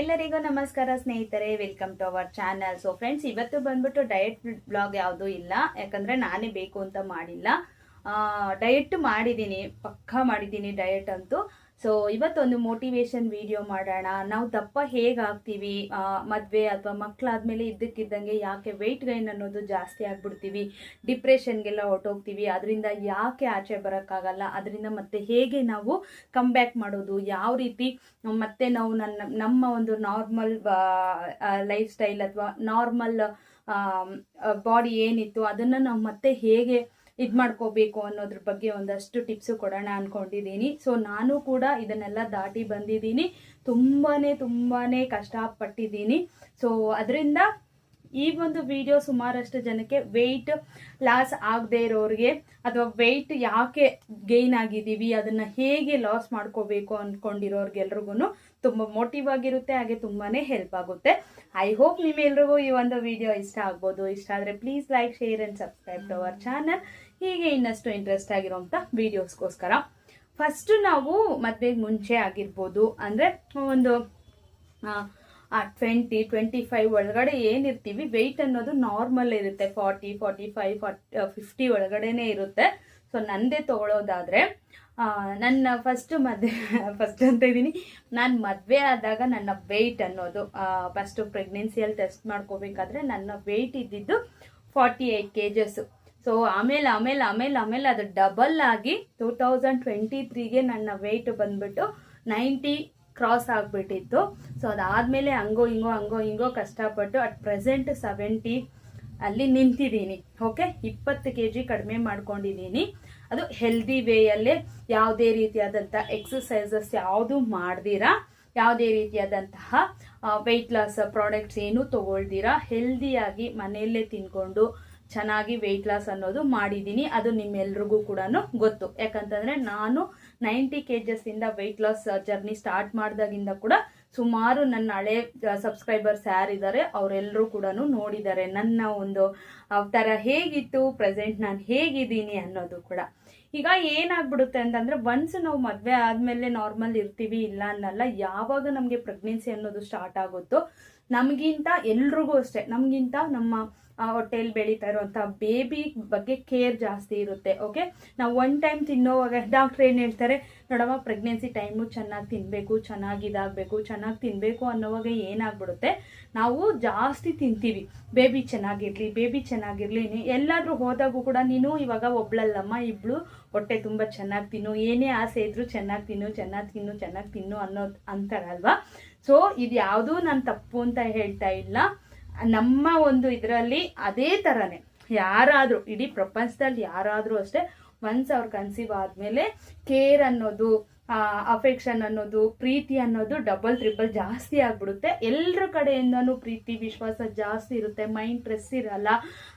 ಎಲ್ಲರಿಗೂ ನಮಸ್ಕಾರ ಸ್ನೇಹಿತರೆ welcome to our channel so friends ಇವತ್ತು ಬಂದ್ಬಿಟ್ಟು ಡಯಟ್ ಬ್ಲಾಗ್ ಯಾವುದೂ ಇಲ್ಲ. ಯಾಕಂದ್ರೆ ನಾನೇ ಬೇಕು ಅಂತ ಮಾಡಿಲ್ಲ. ಡಯಟ್ ಮಾಡಿದ್ದೀನಿ, ಪಕ್ಕಾ ಮಾಡಿದ್ದೀನಿ ಡಯಟ್ ಅಂತೂ. ಸೊ ಇವತ್ತೊಂದು ಮೋಟಿವೇಶನ್ ವಿಡಿಯೋ ಮಾಡೋಣ. ನಾವು ದಪ್ಪ ಹೇಗಾಗ್ತೀವಿ? ಮದುವೆ ಅಥವಾ ಮಕ್ಕಳಾದ್ಮೇಲೆ ಇದ್ದಕ್ಕಿದ್ದಂಗೆ ಯಾಕೆ ವೆಯ್ಟ್ ಗೈನ್ ಅನ್ನೋದು ಜಾಸ್ತಿ ಆಗಿಬಿಡ್ತೀವಿ? ಡಿಪ್ರೆಷನ್ಗೆಲ್ಲ ಹೊರ್ಟೋಗ್ತೀವಿ ಅದರಿಂದ ಯಾಕೆ ಆಚೆ ಬರೋಕ್ಕಾಗಲ್ಲ? ಅದರಿಂದ ಮತ್ತೆ ಹೇಗೆ ನಾವು ಕಮ್ ಬ್ಯಾಕ್ ಮಾಡೋದು? ಯಾವ ರೀತಿ ಮತ್ತೆ ನಾವು ನನ್ನ, ನಮ್ಮ ಒಂದು ನಾರ್ಮಲ್ ಲೈಫ್ ಸ್ಟೈಲ್ ಅಥವಾ ನಾರ್ಮಲ್ ಬಾಡಿ ಏನಿತ್ತು, ಅದನ್ನು ನಾವು ಮತ್ತೆ ಹೇಗೆ ಇದು ಮಾಡ್ಕೋಬೇಕು ಅನ್ನೋದ್ರ ಬಗ್ಗೆ ಒಂದಷ್ಟು ಟಿಪ್ಸು ಕೊಡೋಣ ಅಂದ್ಕೊಂಡಿದ್ದೀನಿ ಸೊ ನಾನು ಕೂಡ ಇದನ್ನೆಲ್ಲ ದಾಟಿ ಬಂದಿದ್ದೀನಿ. ತುಂಬಾ ತುಂಬಾ ಕಷ್ಟಪಟ್ಟಿದ್ದೀನಿ. ಸೊ ಅದರಿಂದ ಈ ಒಂದು ವಿಡಿಯೋ ಸುಮಾರಷ್ಟು ಜನಕ್ಕೆ ವೆಯ್ಟ್ ಲಾಸ್ ಆಗದೆ ಇರೋರಿಗೆ ಅಥವಾ ವೆಯ್ಟ್ ಯಾಕೆ ಗೈನ್ ಆಗಿದ್ದೀವಿ, ಅದನ್ನು ಹೇಗೆ ಲಾಸ್ ಮಾಡ್ಕೋಬೇಕು ಅಂದ್ಕೊಂಡಿರೋರಿಗೆಲ್ರಿಗೂ ತುಂಬ ಮೋಟಿವ್ ಆಗಿರುತ್ತೆ, ಹಾಗೆ ತುಂಬಾ ಹೆಲ್ಪ್ ಆಗುತ್ತೆ. ಐ ಹೋಪ್ ನಿಮ್ಮೆಲ್ರಿಗೂ ಈ ಒಂದು ವಿಡಿಯೋ ಇಷ್ಟ ಆಗ್ಬೋದು. ಇಷ್ಟ ಆದರೆ please like share and subscribe to our channel ಹೀಗೆ ಇನ್ನಷ್ಟು ಇಂಟ್ರೆಸ್ಟ್ ಆಗಿರೋಂಥ ವೀಡಿಯೋಸ್ಗೋಸ್ಕರ ಫಸ್ಟ್ ನಾವು ಮದುವೆಗೆ ಮುಂಚೆ ಆಗಿರ್ಬೋದು, ಅಂದರೆ ಒಂದು ಟ್ವೆಂಟಿ ಟ್ವೆಂಟಿ ಫೈವ್ ಒಳಗಡೆ ಏನಿರ್ತೀವಿ ವೆಯ್ಟ್ ಅನ್ನೋದು ನಾರ್ಮಲ್ ಇರುತ್ತೆ. Forty forty five forty fifty ಒಳಗಡೆನೇ ಇರುತ್ತೆ. ಸೊ ನಂದೇ ತಗೊಳ್ಳೋದಾದರೆ ನನ್ನ ಫಸ್ಟ್ ಮದುವೆ ಫಸ್ಟ್ ಅಂತ ಇದ್ದೀನಿ. ನಾನು ಮದುವೆ ಆದಾಗ ನನ್ನ ವೆಯ್ಟ್ ಅನ್ನೋದು ಫಸ್ಟು ಪ್ರೆಗ್ನೆನ್ಸಿಯಲ್ಲಿ ಟೆಸ್ಟ್ ಮಾಡ್ಕೋಬೇಕಾದ್ರೆ ನನ್ನ ವೆಯ್ಟ್ ಇದ್ದಿದ್ದು forty eight K Gs so ಆಮೇಲೆ ಆಮೇಲೆ ಆಮೇಲೆ ಆಮೇಲೆ ಅದು ಡಬಲ್ ಆಗಿ ಟೂ ತೌಸಂಡ್ ಟ್ವೆಂಟಿ ತ್ರೀಗೆ ನನ್ನ ವೆಯ್ಟ್ ಬಂದ್ಬಿಟ್ಟು ನೈಂಟಿ ಕ್ರಾಸ್ ಆಗಿಬಿಟ್ಟಿತ್ತು. ಸೊ ಅದಾದಮೇಲೆ ಹಂಗೋ, ಹಿಂಗೋ ಹಂಗೋ, ಹಿಂಗೋ ಕಷ್ಟಪಟ್ಟು ಅಟ್ ಪ್ರೆಸೆಂಟ್ ಸೆವೆಂಟಿ ಅಲ್ಲಿ ನಿಂತಿದ್ದೀನಿ. ಓಕೆ ಇಪ್ಪತ್ತು ಕೆ ಜಿ ಕಡಿಮೆ ಮಾಡ್ಕೊಂಡಿದ್ದೀನಿ. ಅದು ಹೆಲ್ದಿ ವೇಯಲ್ಲೇ ಯಾವುದೇ ರೀತಿಯಾದಂಥ ಎಕ್ಸಸೈಸಸ್ ಯಾವುದು ಮಾಡ್ದಿರಾ, ಯಾವುದೇ ರೀತಿಯಾದಂತಹ ವೆಯ್ಟ್ ಲಾಸ್ ಪ್ರಾಡಕ್ಟ್ಸ್ ಏನೂ ತೊಗೊಳ್ದಿರಾ ಹೆಲ್ದಿಯಾಗಿ ಮನೆಯಲ್ಲೇ ತಿನ್ಕೊಂಡು ಚೆನ್ನಾಗಿ ವೆಯ್ಟ್ ಲಾಸ್ ಅನ್ನೋದು ಮಾಡಿದ್ದೀನಿ. ಅದು ನಿಮ್ಮೆಲ್ರಿಗೂ ಕೂಡ ಗೊತ್ತು. ಯಾಕಂತಂದರೆ ನಾನು ನೈಂಟಿ ಕೆ ಜಸ್ಸಿಂದ ವೆಯ್ಟ್ ಲಾಸ್ ಜರ್ನಿ ಸ್ಟಾರ್ಟ್ ಮಾಡಿದಾಗಿಂದ ಕೂಡ ಸುಮಾರು ನನ್ನ ಹಳೆ ಸಬ್ಸ್ಕ್ರೈಬರ್ಸ್ ಯಾರಿದ್ದಾರೆ ಅವರೆಲ್ಲರೂ ಕೂಡ ನೋಡಿದ್ದಾರೆ. ನನ್ನ ಒಂದು ಥರ ಹೇಗಿತ್ತು ಪ್ರೆಸೆಂಟ್ ನಾನು ಹೇಗಿದ್ದೀನಿ ಅನ್ನೋದು ಕೂಡ. ಈಗ ಏನಾಗ್ಬಿಡುತ್ತೆ ಅಂತಂದರೆ ಒನ್ಸ್ ನಾವು ಮದುವೆ ಆದಮೇಲೆ ನಾರ್ಮಲ್ ಇರ್ತೀವಿ, ಇಲ್ಲ ಅನ್ನಲ್ಲ, ಯಾವಾಗ ನಮಗೆ ಪ್ರೆಗ್ನೆನ್ಸಿ ಅನ್ನೋದು ಸ್ಟಾರ್ಟ್ ಆಗುತ್ತೋ, ನಮಗಿಂತ ಎಲ್ರಿಗೂ ಅಷ್ಟೇ. ನಮಗಿಂತ ನಮ್ಮ ಹೊಟ್ಟೆಯಲ್ಲಿ ಬೆಳೀತಾ ಇರುವಂಥ ಬೇಬಿ ಬಗ್ಗೆ ಕೇರ್ ಜಾಸ್ತಿ ಇರುತ್ತೆ ಓಕೆ ನಾವು ಒನ್ ಟೈಮ್ ತಿನ್ನೋವಾಗ ಡಾಕ್ಟ್ರ್ ಏನು ಹೇಳ್ತಾರೆ, ನೋಡಮ್ಮ ಪ್ರೆಗ್ನೆನ್ಸಿ ಟೈಮು ಚೆನ್ನಾಗಿ ತಿನ್ನಬೇಕು ಚೆನ್ನಾಗಿ ಇದಾಗಬೇಕು, ಚೆನ್ನಾಗಿ ತಿನ್ನಬೇಕು ಅನ್ನೋವಾಗ ಏನಾಗ್ಬಿಡುತ್ತೆ? ನಾವು ಜಾಸ್ತಿ ತಿಂತೀವಿ. ಬೇಬಿ ಚೆನ್ನಾಗಿರಲಿ ಬೇಬಿ ಚೆನ್ನಾಗಿರಲಿ ಎಲ್ಲಾದರೂ ಹೋದಾಗೂ ಕೂಡ ನೀನು ಇವಾಗ ಒಬ್ಳಲ್ಲಮ್ಮ, ಇಬ್ಳು ಹೊಟ್ಟೆ ತುಂಬ ಚೆನ್ನಾಗಿ ತಿನ್ನು, ಏನೇ ಆಸೆ ಇದ್ರೂ ಚೆನ್ನಾಗಿ ತಿನ್ನು ಚೆನ್ನಾಗಿ ತಿನ್ನು ಚೆನ್ನಾಗಿ ತಿನ್ನು ಅನ್ನೋದು ಅಂತಾರಲ್ವಾ? ಸೊ ಇದು ಯಾವುದೂ ನಾನು ತಪ್ಪು ಅಂತ ಹೇಳ್ತಾ ಇಲ್ಲ. ನಮ್ಮ ಒಂದು ಇದರಲ್ಲಿ ಅದೇ ಥರನೇ ಯಾರಾದರೂ, ಇಡೀ ಪ್ರಪಂಚದಲ್ಲಿ ಯಾರಾದರೂ ಅಷ್ಟೇ ಒನ್ಸ್ ಅವ್ರು ಕನ್ಸೀವ್ ಆದಮೇಲೆ ಕೇರ್ ಅನ್ನೋದು ಅಫೆಕ್ಷನ್ ಅನ್ನೋದು, ಪ್ರೀತಿ ಅನ್ನೋದು ಡಬಲ್ ತ್ರಿಬಲ್ ಜಾಸ್ತಿ ಆಗ್ಬಿಡುತ್ತೆ. ಎಲ್ಲರ ಕಡೆಯಿಂದನೂ ಪ್ರೀತಿ, ವಿಶ್ವಾಸ ಜಾಸ್ತಿ ಇರುತ್ತೆ. ಮೈಂಡ್ ಫ್ರೆಸ್ ಇರಲ್ಲ.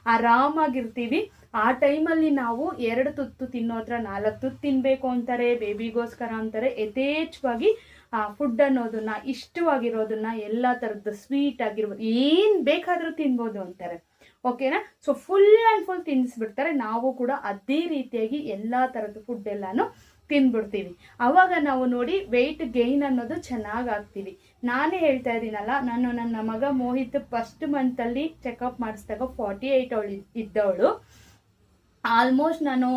ಆರಾಮಾಗಿರ್ತೀವಿ. ಆ ಟೈಮಲ್ಲಿ ನಾವು ಎರಡು ತುತ್ತು ತಿನ್ನೋದ್ರ ನಾಲ್ಕು ತುತ್ತು ತಿನ್ನಬೇಕು ಅಂತಾರೆ ಬೇಬಿಗೋಸ್ಕರ ಅಂತಾರೆ, ಯಥೇಚ್ಛವಾಗಿ ಫುಡ್ ಅನ್ನೋದನ್ನ, ಇಷ್ಟವಾಗಿರೋದನ್ನ ಎಲ್ಲ ಥರದ್ದು ಸ್ವೀಟ್ ಆಗಿರ್ಬೋದು, ಏನು ಬೇಕಾದರೂ ತಿನ್ಬೋದು ಅಂತಾರೆ. ಓಕೆನಾ ಸೊ ಫುಲ್ ಆ್ಯಂಡ್ ಫುಲ್ ತಿನ್ನಿಸ್ಬಿಡ್ತಾರೆ ನಾವು ಕೂಡ ಅದೇ ರೀತಿಯಾಗಿ ಎಲ್ಲ ಥರದ ಫುಡ್ ಎಲ್ಲಾನು ತಿನ್ಬಿಡ್ತೀವಿ. ಅವಾಗ ನಾವು ನೋಡಿ ವೆಯ್ಟ್ ಗೈನ್ ಅನ್ನೋದು ಚೆನ್ನಾಗಿ ಆಗ್ತೀವಿ. ನಾನೇ ಹೇಳ್ತಾ ಇದ್ದೀನಲ್ಲ, ನಾನು ನನ್ನ ಮಗ ಮೋಹಿತ್ ಫಸ್ಟ್ ಮಂತಲ್ಲಿ ಚೆಕಪ್ ಮಾಡಿಸಿದಾಗ ಫಾರ್ಟಿ ಏಯ್ಟ್ ಅವಳು ಇದ್ದವಳು. ಆಲ್ಮೋಸ್ಟ್ ನಾನು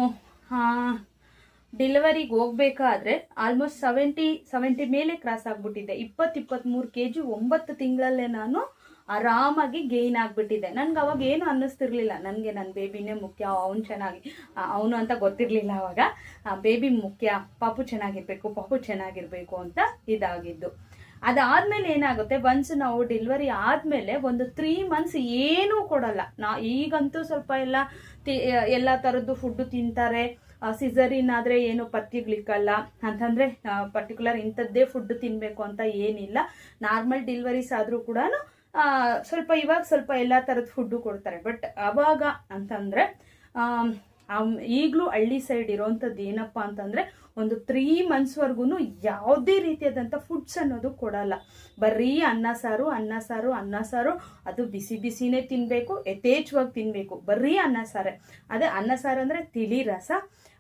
ಡೆಲಿವರಿಗೆ ಹೋಗ್ಬೇಕಾದ್ರೆ ಆಲ್ಮೋಸ್ಟ್ ಸೆವೆಂಟಿ ಸೆವೆಂಟಿ ಮೇಲೆ ಕ್ರಾಸ್ ಆಗ್ಬಿಟ್ಟಿದ್ದೆ ಇಪ್ಪತ್ತು ಇಪ್ಪತ್ತ್ಮೂರು ಕೆ ಜಿ ಒಂಬತ್ತು ತಿಂಗಳಲ್ಲೇ ನಾನು ಆರಾಮಾಗಿ ಗೇನ್ ಆಗಿಬಿಟ್ಟಿದ್ದೆ ನನಗೆ ಅವಾಗ ಏನು ಅನ್ನಿಸ್ತಿರ್ಲಿಲ್ಲ. ನನಗೆ ನನ್ನ ಬೇಬಿನೇ ಮುಖ್ಯ, ಅವನು ಚೆನ್ನಾಗಿ ಅವನು ಅಂತ ಗೊತ್ತಿರಲಿಲ್ಲ ಅವಾಗ. ಬೇಬಿ ಮುಖ್ಯ, ಪಾಪು ಚೆನ್ನಾಗಿರ್ಬೇಕು, ಪಾಪು ಚೆನ್ನಾಗಿರಬೇಕು ಅಂತ ಇದಾಗಿದ್ದು. ಅದಾದ್ಮೇಲೆ ಏನಾಗುತ್ತೆ? ಒನ್ಸ್ ನಾವು ಡೆಲಿವರಿ ಆದಮೇಲೆ ಒಂದು ತ್ರೀ ಮಂತ್ಸ್ ಏನೂ ಕೊಡಲ್ಲ. ನಾ ಈಗಂತೂ ಸ್ವಲ್ಪ ಎಲ್ಲ ತಿ, ಎಲ್ಲ ಥರದ್ದು ಫುಡ್ಡು ತಿಂತಾರೆ. ಸಿಸರಿನ್ ಆದರೆ ಏನು ಪಥ್ಯಗಳಿಕ್ಕಲ್ಲ. ಅಂತಂದರೆ ಪರ್ಟಿಕ್ಯುಲರ್ ಇಂಥದ್ದೇ ಫುಡ್ ತಿನ್ನಬೇಕು ಅಂತ ಏನಿಲ್ಲ. ನಾರ್ಮಲ್ ಡೆಲಿವರೀಸ್ ಆದರೂ ಕೂಡ ಸ್ವಲ್ಪ ಇವಾಗ ಸ್ವಲ್ಪ ಎಲ್ಲ ಥರದ ಫುಡ್ಡು ಕೊಡ್ತಾರೆ. ಬಟ್ ಅವಾಗ ಅಂತಂದರೆ ಈಗಲೂ ಹಳ್ಳಿ ಸೈಡ್ ಇರೋವಂಥದ್ದು ಏನಪ್ಪ ಅಂತಂದರೆ, ಒಂದು ತ್ರೀ ಮಂತ್ಸ್ವರೆಗೂ ಯಾವುದೇ ರೀತಿಯಾದಂಥ ಫುಡ್ಸ್ ಅನ್ನೋದು ಕೊಡಲ್ಲ. ಬರೀ ಅನ್ನ ಸಾರು ಅನ್ನ ಸಾರು ಅನ್ನ ಸಾರು, ಅದು ಬಿಸಿ ಬಿಸಿನೇ ತಿನ್ನಬೇಕು ಯಥೇಚ್ಛವಾಗಿ ತಿನ್ನಬೇಕು ಬರೀ ಅನ್ನ ಸಾರೇ. ಅದೇ ಅನ್ನ ಸಾರು ಅಂದರೆ ತಿಳಿ ರಸ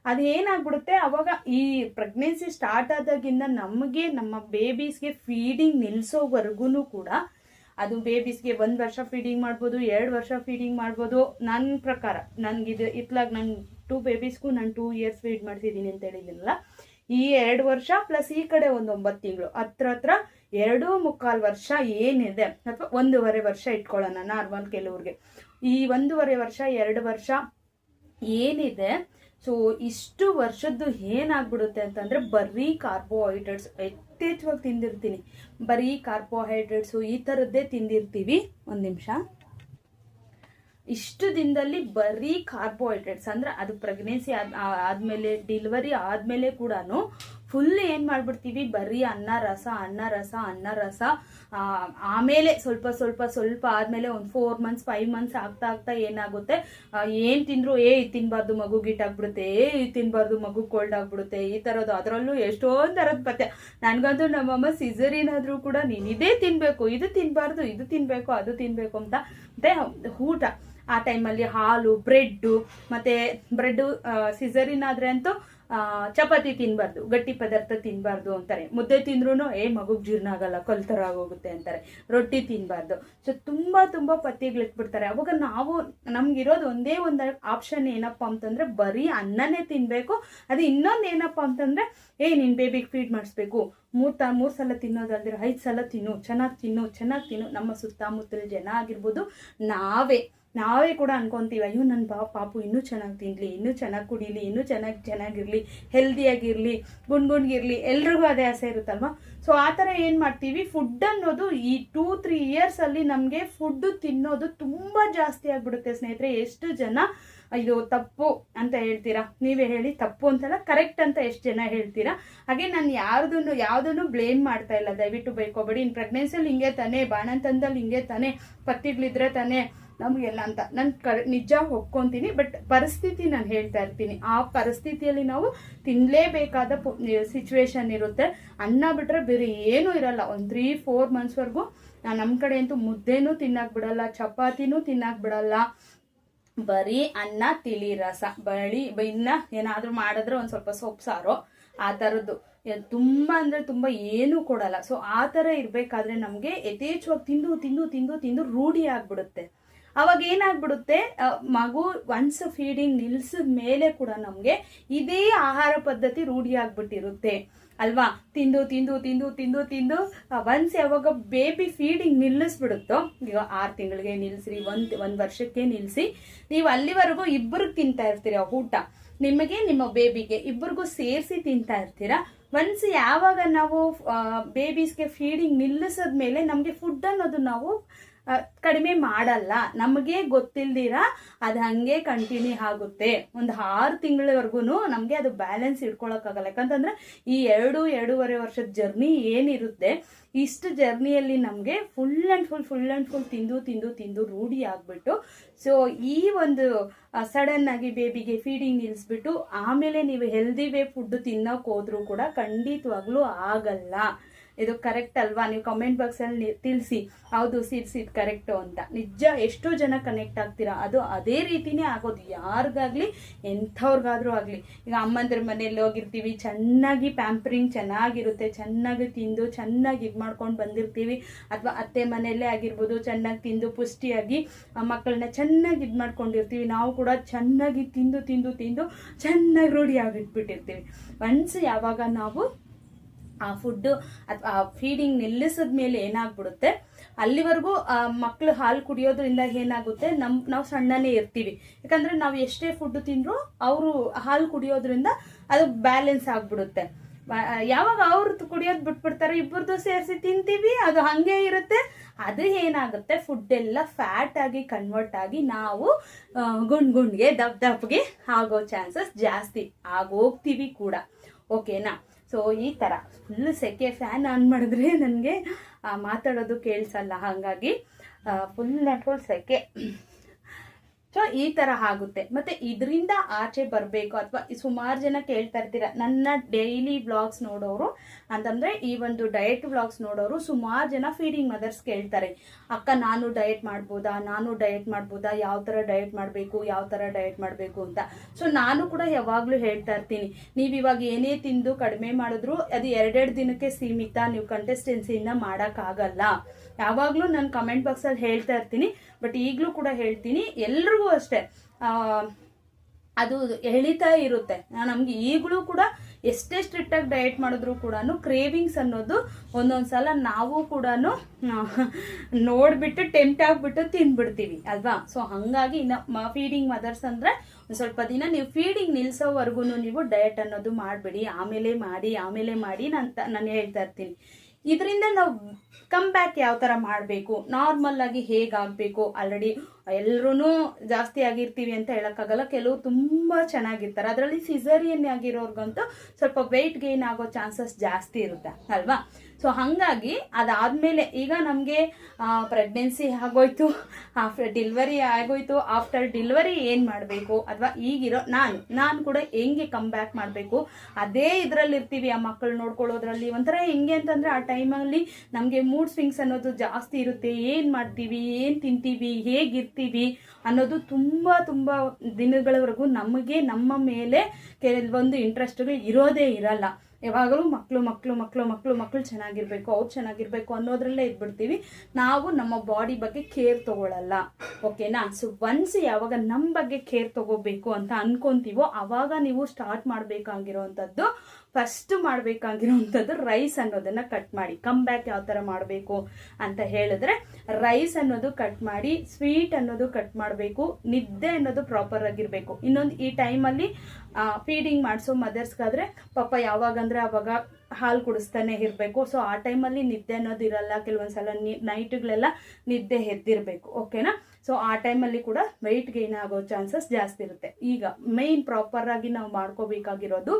ಅದೇನಾಗ್ಬಿಡುತ್ತೆ? ಅವಾಗ ಈ ಪ್ರೆಗ್ನೆನ್ಸಿ ಸ್ಟಾರ್ಟ್ ಆದಾಗಿಂದ ನಮಗೆ, ನಮ್ಮ ಬೇಬೀಸ್ಗೆ ಫೀಡಿಂಗ್ ನಿಲ್ಲಿಸೋವರೆಗೂ ಕೂಡ ಅದು ಬೇಬೀಸ್ಗೆ ಒಂದು ವರ್ಷ ಫೀಡಿಂಗ್ ಮಾಡ್ಬೋದು, ಎರಡು ವರ್ಷ ಫೀಡಿಂಗ್ ಮಾಡ್ಬೋದು. ನನ್ನ ಪ್ರಕಾರ, ನನಗಿದು ಇತ್ಲಾಗ ನನ್ನ ಟೂ ಬೇಬೀಸ್ಗೂ ನಾನು ಟೂ ಇಯರ್ಸ್ ಫೀಡ್ ಮಾಡ್ತಿದ್ದೀನಿ ಅಂತ ಹೇಳಿದ್ದೀನಲ್ಲ ಈ ಎರಡು ವರ್ಷ ಪ್ಲಸ್ ಈ ಕಡೆ ಒಂದು ಒಂಬತ್ತು ತಿಂಗಳು. ಹತ್ರ ಹತ್ರ ಎರಡು ಮುಕ್ಕಾಲು ವರ್ಷ ಏನಿದೆ? ಅಥವಾ ಒಂದೂವರೆ ವರ್ಷ ಇಟ್ಕೊಳ್ಳೋಣ ನಾರ್ಮಲ್ ಕೆಲವ್ರಿಗೆ. ಈ ಒಂದೂವರೆ ವರ್ಷ, ಎರಡು ವರ್ಷ ಏನಿದೆ? ಸೊ ಇಷ್ಟು ವರ್ಷದ್ದು ಏನಾಗ್ಬಿಡುತ್ತೆ ಅಂತಂದರೆ ಬರೀ ಕಾರ್ಬೋಹೈಡ್ರೇಟ್ಸ್ ಯಥೇಚ್ಛವಾಗಿ ತಿಂದಿರ್ತೀನಿ. ಬರೀ ಕಾರ್ಬೋಹೈಡ್ರೇಟ್ಸು ಈ ಥರದ್ದೇ ತಿಂದಿರ್ತೀವಿ. ಒಂದು ನಿಮಿಷ. ಇಷ್ಟು ದಿನದಲ್ಲಿ ಬರೀ ಕಾರ್ಬೋಹೈಡ್ರೇಟ್ಸ್ ಅಂದರೆ ಅದು ಪ್ರೆಗ್ನೆನ್ಸಿ ಆದ ಆದಮೇಲೆ ಡಿಲಿವರಿ ಆದಮೇಲೆ ಕೂಡ ಫುಲ್ ಏನು ಮಾಡ್ಬಿಡ್ತೀವಿ? ಬರೀ ಅನ್ನ, ರಸ ಅನ್ನ ರಸ ಅನ್ನ, ರಸ. ಆಮೇಲೆ ಸ್ವಲ್ಪ ಸ್ವಲ್ಪ ಸ್ವಲ್ಪ ಆದಮೇಲೆ ಒಂದು ಫೋರ್ ಮಂತ್ಸ್ ಫೈವ್ ಮಂತ್ಸ್ ಆಗ್ತಾ ಆಗ್ತಾ ಏನಾಗುತ್ತೆ? ಏನು ತಿಂದ್ರು, ಏ, ಇದು ತಿನ್ನಬಾರ್ದು ಮಗು ಗೀಟಾಗ್ಬಿಡುತ್ತೆ ಏ, ಇದು ತಿನ್ನಬಾರ್ದು ಮಗು ಕೋಲ್ಡ್ ಆಗ್ಬಿಡುತ್ತೆ. ಈ ಥರದ್ದು ಅದರಲ್ಲೂ ಎಷ್ಟೊಂದು ಥರದ ಪತ್ಯ ನನಗಂತೂ ನಮ್ಮಮ್ಮ ಸಿಸರಿನ್ ಆದರೂ ಕೂಡ ನೀನು ಇದೇ ತಿನ್ನಬೇಕು ಇದು ತಿನ್ನಬಾರ್ದು ಇದು ತಿನ್ನಬೇಕು ಅದು ತಿನ್ನಬೇಕು ಅಂತ. ಮತ್ತೆ ಊಟ. ಆ ಟೈಮಲ್ಲಿ ಹಾಲು ಬ್ರೆಡ್ಡು ಮತ್ತು ಬ್ರೆಡ್ಡು ಸಿಸರಿನ್ ಆದರೆ ಅಂತೂ ಚಪಾತಿ ತಿನ್ನಬಾರ್ದು ಗಟ್ಟಿ ಪದಾರ್ಥ ತಿನ್ನಬಾರ್ದು ಅಂತಾರೆ. ಮುದ್ದೆ ತಿಂದ್ರೂ ಏ ಮಗುಗೆ ಜೀರ್ಣ ಆಗಲ್ಲ ಕೊಲ್ ಥರ ಆಗೋಗುತ್ತೆ ಅಂತಾರೆ. ರೊಟ್ಟಿ ತಿನ್ನಬಾರ್ದು ಸೊ ತುಂಬ ತುಂಬ ಪಥ್ಯಗಳಿಟ್ಬಿಡ್ತಾರೆ ಅವಾಗ ನಾವು, ನಮ್ಗಿರೋದು ಒಂದೇ ಒಂದು ಆಪ್ಷನ್ ಏನಪ್ಪ ಅಂತಂದ್ರೆ, ಬರೀ ಅನ್ನನೇ ತಿನ್ನಬೇಕು ಅದು ಇನ್ನೊಂದು ಏನಪ್ಪ ಅಂತಂದ್ರೆ, ಏ ನಿನ್ನ ಬೇಬಿಗೆ ಫೀಡ್ ಮಾಡಿಸ್ಬೇಕು. ಮೂರು ತ, ಮೂರು ಸಲ ತಿನ್ನೋದಾದ್ರೆ ಐದು ಸಲ ತಿನ್ನು. ಚೆನ್ನಾಗಿ ತಿನ್ನು ಚೆನ್ನಾಗಿ ತಿನ್ನು. ನಮ್ಮ ಸುತ್ತಮುತ್ತಲ ಜನ ಆಗಿರ್ಬೋದು, ನಾವೇ. ನಾವೇ ಕೂಡ ಅನ್ಕೊಂತೀವಿ, ಅಯ್ಯೋ ನನ್ನ ಬಾ, ಪಾಪು, ಇನ್ನೂ ಚೆನ್ನಾಗಿ ತಿನ್ನಲಿ ಇನ್ನೂ ಚೆನ್ನಾಗಿ ಕುಡೀಲಿ, ಇನ್ನೂ ಚೆನ್ನಾಗಿ ಚೆನ್ನಾಗಿರಲಿ, ಹೆಲ್ದಿಯಾಗಿರಲಿ, ಗುಣ್ಗುಣ್ಗಿರಲಿ, ಎಲ್ರಿಗೂ ಅದೇ ಆಸೆ ಇರುತ್ತಲ್ವ? ಸೊ ಆ ಥರ ಏನು ಮಾಡ್ತೀವಿ ಫುಡ್ ಅನ್ನೋದು ಈ ಟೂ ತ್ರೀ ಇಯರ್ಸಲ್ಲಿ ನಮಗೆ ಫುಡ್ಡು ತಿನ್ನೋದು ತುಂಬ ಜಾಸ್ತಿ ಆಗಿಬಿಡುತ್ತೆ ಸ್ನೇಹಿತರೆ. ಎಷ್ಟು ಜನ ಇದು ತಪ್ಪು ಅಂತ ಹೇಳ್ತೀರಾ? ನೀವೇ ಹೇಳಿ, ತಪ್ಪು ಅಂತಲ್ಲ, ಕರೆಕ್ಟ್ ಅಂತ ಎಷ್ಟು ಜನ ಹೇಳ್ತೀರಾ? ಹಾಗೆ ನಾನು ಯಾವುದನ್ನು ಯಾವುದನ್ನು ಬ್ಲೇಮ್ ಮಾಡ್ತಾ ಇಲ್ಲ. ದಯವಿಟ್ಟು ಬೈಕೋಬೇಡಿ. ಇನ್ನು ಪ್ರೆಗ್ನೆನ್ಸಿಯಲ್ಲಿ ಹಿಂಗೆ ತಾನೇ, ಬಾಣಂತನದಲ್ಲಿ ಹಿಂಗೆ ತಾನೇ ಪತ್ತಿಗಳಿದ್ರೆ ತಾನೇ ನಮಗೆಲ್ಲ ಅಂತ. ನಾನು ಕ, ನಿಜ ಒಪ್ಕೊತೀನಿ, ಬಟ್ ಪರಿಸ್ಥಿತಿ ನಾನು ಹೇಳ್ತಾ ಇರ್ತೀನಿ. ಆ ಪರಿಸ್ಥಿತಿಯಲ್ಲಿ ನಾವು ತಿನ್ನಲೇಬೇಕಾದ ಸಿಚುವೇಶನ್ ಇರುತ್ತೆ. ಅನ್ನ ಬಿಟ್ರೆ ಬೇರೆ ಏನೂ ಇರಲ್ಲ. ಒಂದು ತ್ರೀ ಫೋರ್ ಮಂತ್ಸ್ವರೆಗೂ ನಮ್ಮ ಕಡೆ ಅಂತೂ ಮುದ್ದೆನೂ ತಿನ್ನಕ್ಕೆ ಬಿಡಲ್ಲ, ಚಪಾತಿನೂ ತಿನ್ನಕ್ಕೆ ಬಿಡಲ್ಲ. ಬರೀ ಅನ್ನ, ತಿಳಿ, ರಸ. ಬಳಿ ಇನ್ನ ಏನಾದರೂ ಮಾಡಿದ್ರೆ ಒಂದು ಸ್ವಲ್ಪ ಸೊಪ್ಪು, ಸಾರು, ಆ ಥರದ್ದು ತುಂಬ ಅಂದರೆ ತುಂಬಾ ಏನೂ ಕೊಡಲ್ಲ. ಸೊ ಆ ಥರ ಇರಬೇಕಾದ್ರೆ ನಮಗೆ ಯಥೇಚ್ಛವಾಗಿ ತಿಂದು ತಿಂದು ತಿಂದು ತಿಂದು ರೂಢಿ ಆಗ್ಬಿಡುತ್ತೆ. ಅವಾಗ ಏನಾಗ್ಬಿಡುತ್ತೆ? ಮಗು ಒನ್ಸ್ ಫೀಡಿಂಗ್ ನಿಲ್ಸಿದ ಮೇಲೆ ಕೂಡ ನಮಗೆ ಇದೇ ಆಹಾರ ಪದ್ಧತಿ ರೂಢಿಯಾಗ್ಬಿಟ್ಟಿರುತ್ತೆ ಅಲ್ವಾ? ತಿಂದು ತಿಂದು ತಿಂದು ತಿಂದು ತಿಂದು ಒನ್ಸ್ ಯಾವಾಗ ಬೇಬಿ ಫೀಡಿಂಗ್ ನಿಲ್ಲಿಸ್ಬಿಡುತ್ತೋ ಈಗ ಆರು ತಿಂಗಳಿಗೆ ನಿಲ್ಲಿಸ್ರಿ ಒಂದು ಒಂದು ವರ್ಷಕ್ಕೆ ನಿಲ್ಲಿಸಿ ನೀವು ಅಲ್ಲಿವರೆಗೂ ಇಬ್ಬರು ತಿಂತಾ ಇರ್ತೀರ ಊಟ. ನಿಮಗೆ ನಿಮ್ಮ ಬೇಬಿಗೆ ಇಬ್ಬರಿಗೂ ಸೇರಿಸಿ ತಿಂತಾ ಇರ್ತೀರಾ. ಒನ್ಸ್ ಯಾವಾಗ ನಾವು ಬೇಬೀಸ್ಗೆ ಫೀಡಿಂಗ್ ನಿಲ್ಲಿಸಿದ ಮೇಲೆ ನಮಗೆ ಫುಡ್ ಅನ್ನೋದು ನಾವು ಆ, ಕಡಿಮೆ ಮಾಡಲ್ಲ. ನಮಗೆ ಗೊತ್ತಿಲ್ದಿರ ಅದು ಹಂಗೆ ಕಂಟಿನ್ಯೂ ಆಗುತ್ತೆ. ಒಂದು ಆರು ತಿಂಗಳವರೆಗೂ ನಮಗೆ ಅದು ಬ್ಯಾಲೆನ್ಸ್ ಇಟ್ಕೊಳಕ್ಕಾಗಲ್ಲ ಯಾಕಂತಂದ್ರೆ ಈ ಎರಡು ಎರಡೂವರೆ ವರ್ಷದ ಜರ್ನಿ ಏನಿರುತ್ತೆ, ಇಷ್ಟು ಜರ್ನಿಯಲ್ಲಿ ನಮಗೆ full and full full and full ತಿಂದು ತಿಂದು ತಿಂದು ರೂಢಿ ಆಗಿಬಿಟ್ಟು ಸೊ ಈ ಒಂದು ಸಡನ್ ಆಗಿ ಬೇಬಿಗೆ ಫೀಡಿಂಗ್ ನಿಲ್ಲಿಸ್ಬಿಟ್ಟು ಆಮೇಲೆ ನೀವು ಹೆಲ್ದಿ ವೇ ಫುಡ್ ತಿನ್ನೋಕೆ ಹೋದ್ರೂ ಕೂಡ ಖಂಡಿತವಾಗ್ಲೂ ಆಗಲ್ಲ. ಇದು ಕರೆಕ್ಟ್ ಅಲ್ವಾ? ನೀವು ಕಮೆಂಟ್ ಬಾಕ್ಸಲ್ಲಿ ತಿಳಿಸಿ. ಹೌದು ಸಿರ್ಸಿ ಇದು ಕರೆಕ್ಟು ಅಂತ. ನಿಜ ಎಷ್ಟೋ ಜನ ಕನೆಕ್ಟ್ ಆಗ್ತೀರಾ? ಅದು ಅದೇ ರೀತಿನೇ ಆಗೋದು. ಯಾರಿಗಾಗ್ಲಿ, ಎಂಥವ್ರಿಗಾದ್ರೂ ಆಗಲಿ. ಈಗ ಅಮ್ಮಂದ್ರ ಮನೆಯಲ್ಲಿ ಹೋಗಿರ್ತೀವಿ, ಚೆನ್ನಾಗಿ ಪ್ಯಾಂಪರಿಂಗ್ ಚೆನ್ನಾಗಿರುತ್ತೆ, ಚೆನ್ನಾಗಿ ತಿಂದು, ಚೆನ್ನಾಗಿ ಇದು ಮಾಡ್ಕೊಂಡು ಬಂದಿರ್ತೀವಿ. ಅಥವಾ ಅತ್ತೆ ಮನೆಯಲ್ಲೇ ಆಗಿರ್ಬೋದು, ಚೆನ್ನಾಗಿ ತಿಂದು, ಪುಷ್ಟಿಯಾಗಿ, ಆ ಮಕ್ಕಳನ್ನ ಚೆನ್ನಾಗಿ ಇದು ಮಾಡ್ಕೊಂಡಿರ್ತೀವಿ. ನಾವು ಕೂಡ ಚೆನ್ನಾಗಿ ತಿಂದು ತಿಂದು ತಿಂದು, ಚೆನ್ನಾಗಿ ರೂಢಿಯಾಗಿಟ್ಬಿಟ್ಟಿರ್ತೀವಿ. ಒನ್ಸ್ ಯಾವಾಗ ನಾವು ಆ ಫುಡ್ ಅಥವಾ ಫೀಡಿಂಗ್ ನಿಲ್ಲಿಸಿದ ಮೇಲೆ ಏನಾಗ್ಬಿಡುತ್ತೆ? ಅಲ್ಲಿವರೆಗೂ ಮಕ್ಕಳು ಹಾಲು ಕುಡಿಯೋದ್ರಿಂದ ಏನಾಗುತ್ತೆ? ನಮ್ ನಾವು ಸಣ್ಣನೇ ಇರ್ತೀವಿ. ಯಾಕಂದ್ರೆ ನಾವು ಎಷ್ಟೇ ಫುಡ್ ತಿಂದರೂ ಅವರು ಹಾಲು ಕುಡಿಯೋದ್ರಿಂದ ಅದು ಬ್ಯಾಲೆನ್ಸ್ ಆಗ್ಬಿಡುತ್ತೆ. ಯಾವಾಗ ಅವ್ರದ್ದು ಕುಡಿಯೋದು ಬಿಟ್ಬಿಡ್ತಾರೆ ಇಬ್ಬರದು ಸೇರಿಸಿ ತಿಂತೀವಿ ಅದು ಹಂಗೆ ಇರುತ್ತೆ. ಅದು ಏನಾಗುತ್ತೆ? ಫುಡ್ ಎಲ್ಲ ಫ್ಯಾಟ್ ಆಗಿ ಕನ್ವರ್ಟ್ ಆಗಿ ನಾವು ಆ, ಗುಂಡ್ ಗುಂಡ್ಗೆ ದಪ್ ದಪ್ಗೆ ಆಗೋ ಚಾನ್ಸಸ್ ಜಾಸ್ತಿ ಆಗೋಗ್ತೀವಿ ಕೂಡ. ಓಕೆನಾ ಸೊ ಈ ಥರ ಫುಲ್ ಸೆಕೆ ಫ್ಯಾನ್ ಆನ್ ಮಾಡಿದ್ರೆ ನನಗೆ ಮಾತಾಡೋದು ಕೇಳಿಸಲ್ಲ. ಹಾಗಾಗಿ ಫುಲ್ ಆ್ಯಂಡ್ ಫುಲ್ ಸೆಕೆ. ಸೊ, ಈ ತರ ಆಗುತ್ತೆ. ಮತ್ತೆ ಇದರಿಂದ ಆಚೆ ಬರಬೇಕು ಅಥವಾ ಸುಮಾರು ಜನ ಕೇಳ್ತಾ ಇರ್ತೀರ, ನನ್ನ ಡೈಲಿ ಬ್ಲಾಗ್ಸ್ ನೋಡೋರು ಅಂತಂದ್ರೆ ಈ ಒಂದು ಡಯಟ್ ವ್ಲಾಗ್ಸ್ ನೋಡೋರು ಸುಮಾರು ಜನ ಫೀಡಿಂಗ್ ಮದರ್ಸ್ ಕೇಳ್ತಾರೆ. ಅಕ್ಕ, ನಾನು ಡಯಟ್ ಮಾಡ್ಬೋದಾ? ನಾನು ಡಯಟ್ ಮಾಡ್ಬೋದಾ? ಯಾವ ಥರ ಡಯಟ್ ಮಾಡಬೇಕು? ಯಾವ ಥರ ಡಯಟ್ ಮಾಡಬೇಕು ಅಂತ. ಸೊ, ನಾನು ಕೂಡ ಯಾವಾಗಲೂ ಹೇಳ್ತಾ ಇರ್ತೀನಿ. ನೀವು ಇವಾಗ ಏನೇ ತಿಂದು ಕಡಿಮೆ ಮಾಡಿದ್ರು ಅದು ಎರಡೆರಡು ದಿನಕ್ಕೆ ಸೀಮಿತ. ನೀವು ಕಂಟೆಸ್ಟೆನ್ಸಿಯಿಂದ ಮಾಡೋಕ್ಕಾಗಲ್ಲ ಯಾವಾಗಲೂ ನಾನು ಕಮೆಂಟ್ ಬಾಕ್ಸಲ್ಲಿ ಹೇಳ್ತಾ ಇರ್ತೀನಿ ಬಟ್ ಈಗಲೂ ಕೂಡ ಹೇಳ್ತೀನಿ. ಎಲ್ರಿಗೂ ಅಷ್ಟೇ ಅದು ಎಳಿತಾ ಇರುತ್ತೆ. ನಮಗೆ ಈಗಲೂ ಕೂಡ ಎಷ್ಟೇ ಸ್ಟ್ರಿಕ್ಟ್ ಆಗಿ ಡಯಟ್ ಮಾಡಿದ್ರು ಕೂಡ ಕ್ರೇವಿಂಗ್ಸ್ ಅನ್ನೋದು ಒಂದೊಂದ್ಸಲ ನಾವು ಕೂಡ ನೋಡ್ಬಿಟ್ಟು ಟೆಂಪ್ಟ್ ಆಗ್ಬಿಟ್ಟು ತಿನ್ಬಿಡ್ತೀವಿ, ಅಲ್ವಾ? ಸೊ ಹಾಗಾಗಿ ಇನ್ನು ಫೀಡಿಂಗ್ ಮದರ್ಸ್ ಅಂದ್ರೆ ಸ್ವಲ್ಪ ದಿನ ನೀವು ಫೀಡಿಂಗ್ ನಿಲ್ಸೋವರೆಗೂ ನೀವು ಡಯಟ್ ಅನ್ನೋದು ಮಾಡಬೇಡಿ, ಆಮೇಲೆ ಮಾಡಿ ಆಮೇಲೆ ಮಾಡಿ ನಾನು ನಾನು ಹೇಳ್ತಾ ಇರ್ತೀನಿ. ಇದರಿಂದ ನಾವು ಕಮ್ ಯಾವ ಥರ ಮಾಡಬೇಕು? ನಾರ್ಮಲ್ ಆಗಿ ಹೇಗಾಗಬೇಕು? ಆಲ್ರೆಡಿ ಎಲ್ಲರೂ ಜಾಸ್ತಿ ಆಗಿರ್ತೀವಿ ಅಂತ ಹೇಳೋಕ್ಕಾಗಲ್ಲ. ಕೆಲವು ತುಂಬ ಚೆನ್ನಾಗಿರ್ತಾರೆ. ಅದರಲ್ಲಿ ಸಿಸರಿಯನ್ ಆಗಿರೋರ್ಗಂತೂ ಸ್ವಲ್ಪ ವೆಯ್ಟ್ ಗೇನ್ ಆಗೋ ಚಾನ್ಸಸ್ ಜಾಸ್ತಿ ಇರುತ್ತೆ. ಅಲ್ವಾ? ಸೊ ಹಾಗಾಗಿ ಅದಾದಮೇಲೆ ಈಗ ನಮಗೆ ಪ್ರೆಗ್ನೆನ್ಸಿ ಆಗೋಯ್ತು ಆಫ್ಟರ್ ಡಿಲ್ವರಿ ಆಗೋಯ್ತು ಆಫ್ಟರ್ ಡಿಲ್ವರಿ ಏನು ಮಾಡಬೇಕು? ಅಥವಾ ಈಗಿರೋ ನಾನು ನಾನು ಕೂಡ ಹೆಂಗೆ ಕಮ್ ಬ್ಯಾಕ್ ಮಾಡಬೇಕು? ಅದೇ ಇದರಲ್ಲಿ ಇರ್ತೀವಿ, ಆ ಮಕ್ಕಳು ನೋಡ್ಕೊಳ್ಳೋದ್ರಲ್ಲಿ. ಒಂಥರ ಹೆಂಗೆ ಅಂತಂದರೆ ಆ ಟೈಮಲ್ಲಿ ನಮಗೆ ಮೂಡ್ ಸ್ವಿಂಗ್ಸ್ ಅನ್ನೋದು ಜಾಸ್ತಿ ಇರುತ್ತೆ. ಏನು ಮಾಡ್ತೀವಿ? ಏನು ತಿಂತೀವಿ? ಹೇಗಿರ್ತೀವಿ? ಅನ್ನೋದು ತುಂಬ ತುಂಬ ದಿನಗಳವರೆಗೂ ನಮಗೆ ನಮ್ಮ ಮೇಲೆ ಕೆಲವೊಂದು ಇಂಟ್ರೆಸ್ಟ್ಗಳು ಇರೋದೇ ಇರಲ್ಲ. ಯಾವಾಗಲೂ ಮಕ್ಕಳು ಮಕ್ಕಳು ಮಕ್ಕಳು ಮಕ್ಕಳು ಮಕ್ಕಳು ಚೆನ್ನಾಗಿರ್ಬೇಕು, ಅವ್ರು ಚೆನ್ನಾಗಿರ್ಬೇಕು ಅನ್ನೋದ್ರಲ್ಲೇ ಇದ್ಬಿಡ್ತೀವಿ. ನಾವು ನಮ್ಮ ಬಾಡಿ ಬಗ್ಗೆ ಕೇರ್ ತಗೊಳ್ಳಲ್ಲ ಓಕೆನಾ ಸೊ ಒನ್ಸ್ ಯಾವಾಗ ನಮ್ಮ ಬಗ್ಗೆ ಕೇರ್ ತಗೋಬೇಕು ಅಂತ ಅನ್ಕೊಂತೀವೋ ಆವಾಗ ನೀವು ಸ್ಟಾರ್ಟ್ ಮಾಡಬೇಕಾಗಿರೋವಂಥದ್ದು ಫಸ್ಟ್ ಮಾಡಬೇಕಾಗಿರುವಂಥದ್ದು ರೈಸ್ ಅನ್ನೋದನ್ನ ಕಟ್ ಮಾಡಿ. ಕಮ್ ಬ್ಯಾಕ್ ಯಾವ ಥರ ಮಾಡಬೇಕು ಅಂತ ಹೇಳಿದ್ರೆ, ರೈಸ್ ಅನ್ನೋದು ಕಟ್ ಮಾಡಿ ಸ್ವೀಟ್ ಅನ್ನೋದು ಕಟ್ ಮಾಡಬೇಕು, ನಿದ್ದೆ ಅನ್ನೋದು ಪ್ರಾಪರ್ ಆಗಿರ್ಬೇಕು. ಇನ್ನೊಂದು ಈ ಟೈಮಲ್ಲಿ ಫೀಡಿಂಗ್ ಮಾಡಿಸೋ ಮದರ್ಸ್ಗಾದ್ರೆ ಪಾಪ ಯಾವಾಗಂದ್ರೆ ಅವಾಗ ಹಾಲು ಕುಡಿಸ್ತಾನೆ ಇರಬೇಕು. ಸೊ ಆ ಟೈಮಲ್ಲಿ ನಿದ್ದೆ ಅನ್ನೋದು ಇರಲ್ಲ. ಕೆಲವೊಂದ್ಸಲ ನೈಟ್ಗಳೆಲ್ಲ ನಿದ್ದೆ ಎದ್ದಿರಬೇಕು. ಓಕೆನಾ ಸೊ ಆ ಟೈಮಲ್ಲಿ ಕೂಡ ವೆಯ್ಟ್ ಗೈನ್ ಆಗೋ ಚಾನ್ಸಸ್ ಜಾಸ್ತಿ ಇರುತ್ತೆ. ಈಗ ಮೈನ್ ಪ್ರಾಪರ್ ಆಗಿ ನಾವು ಮಾಡ್ಕೋಬೇಕಾಗಿರೋದು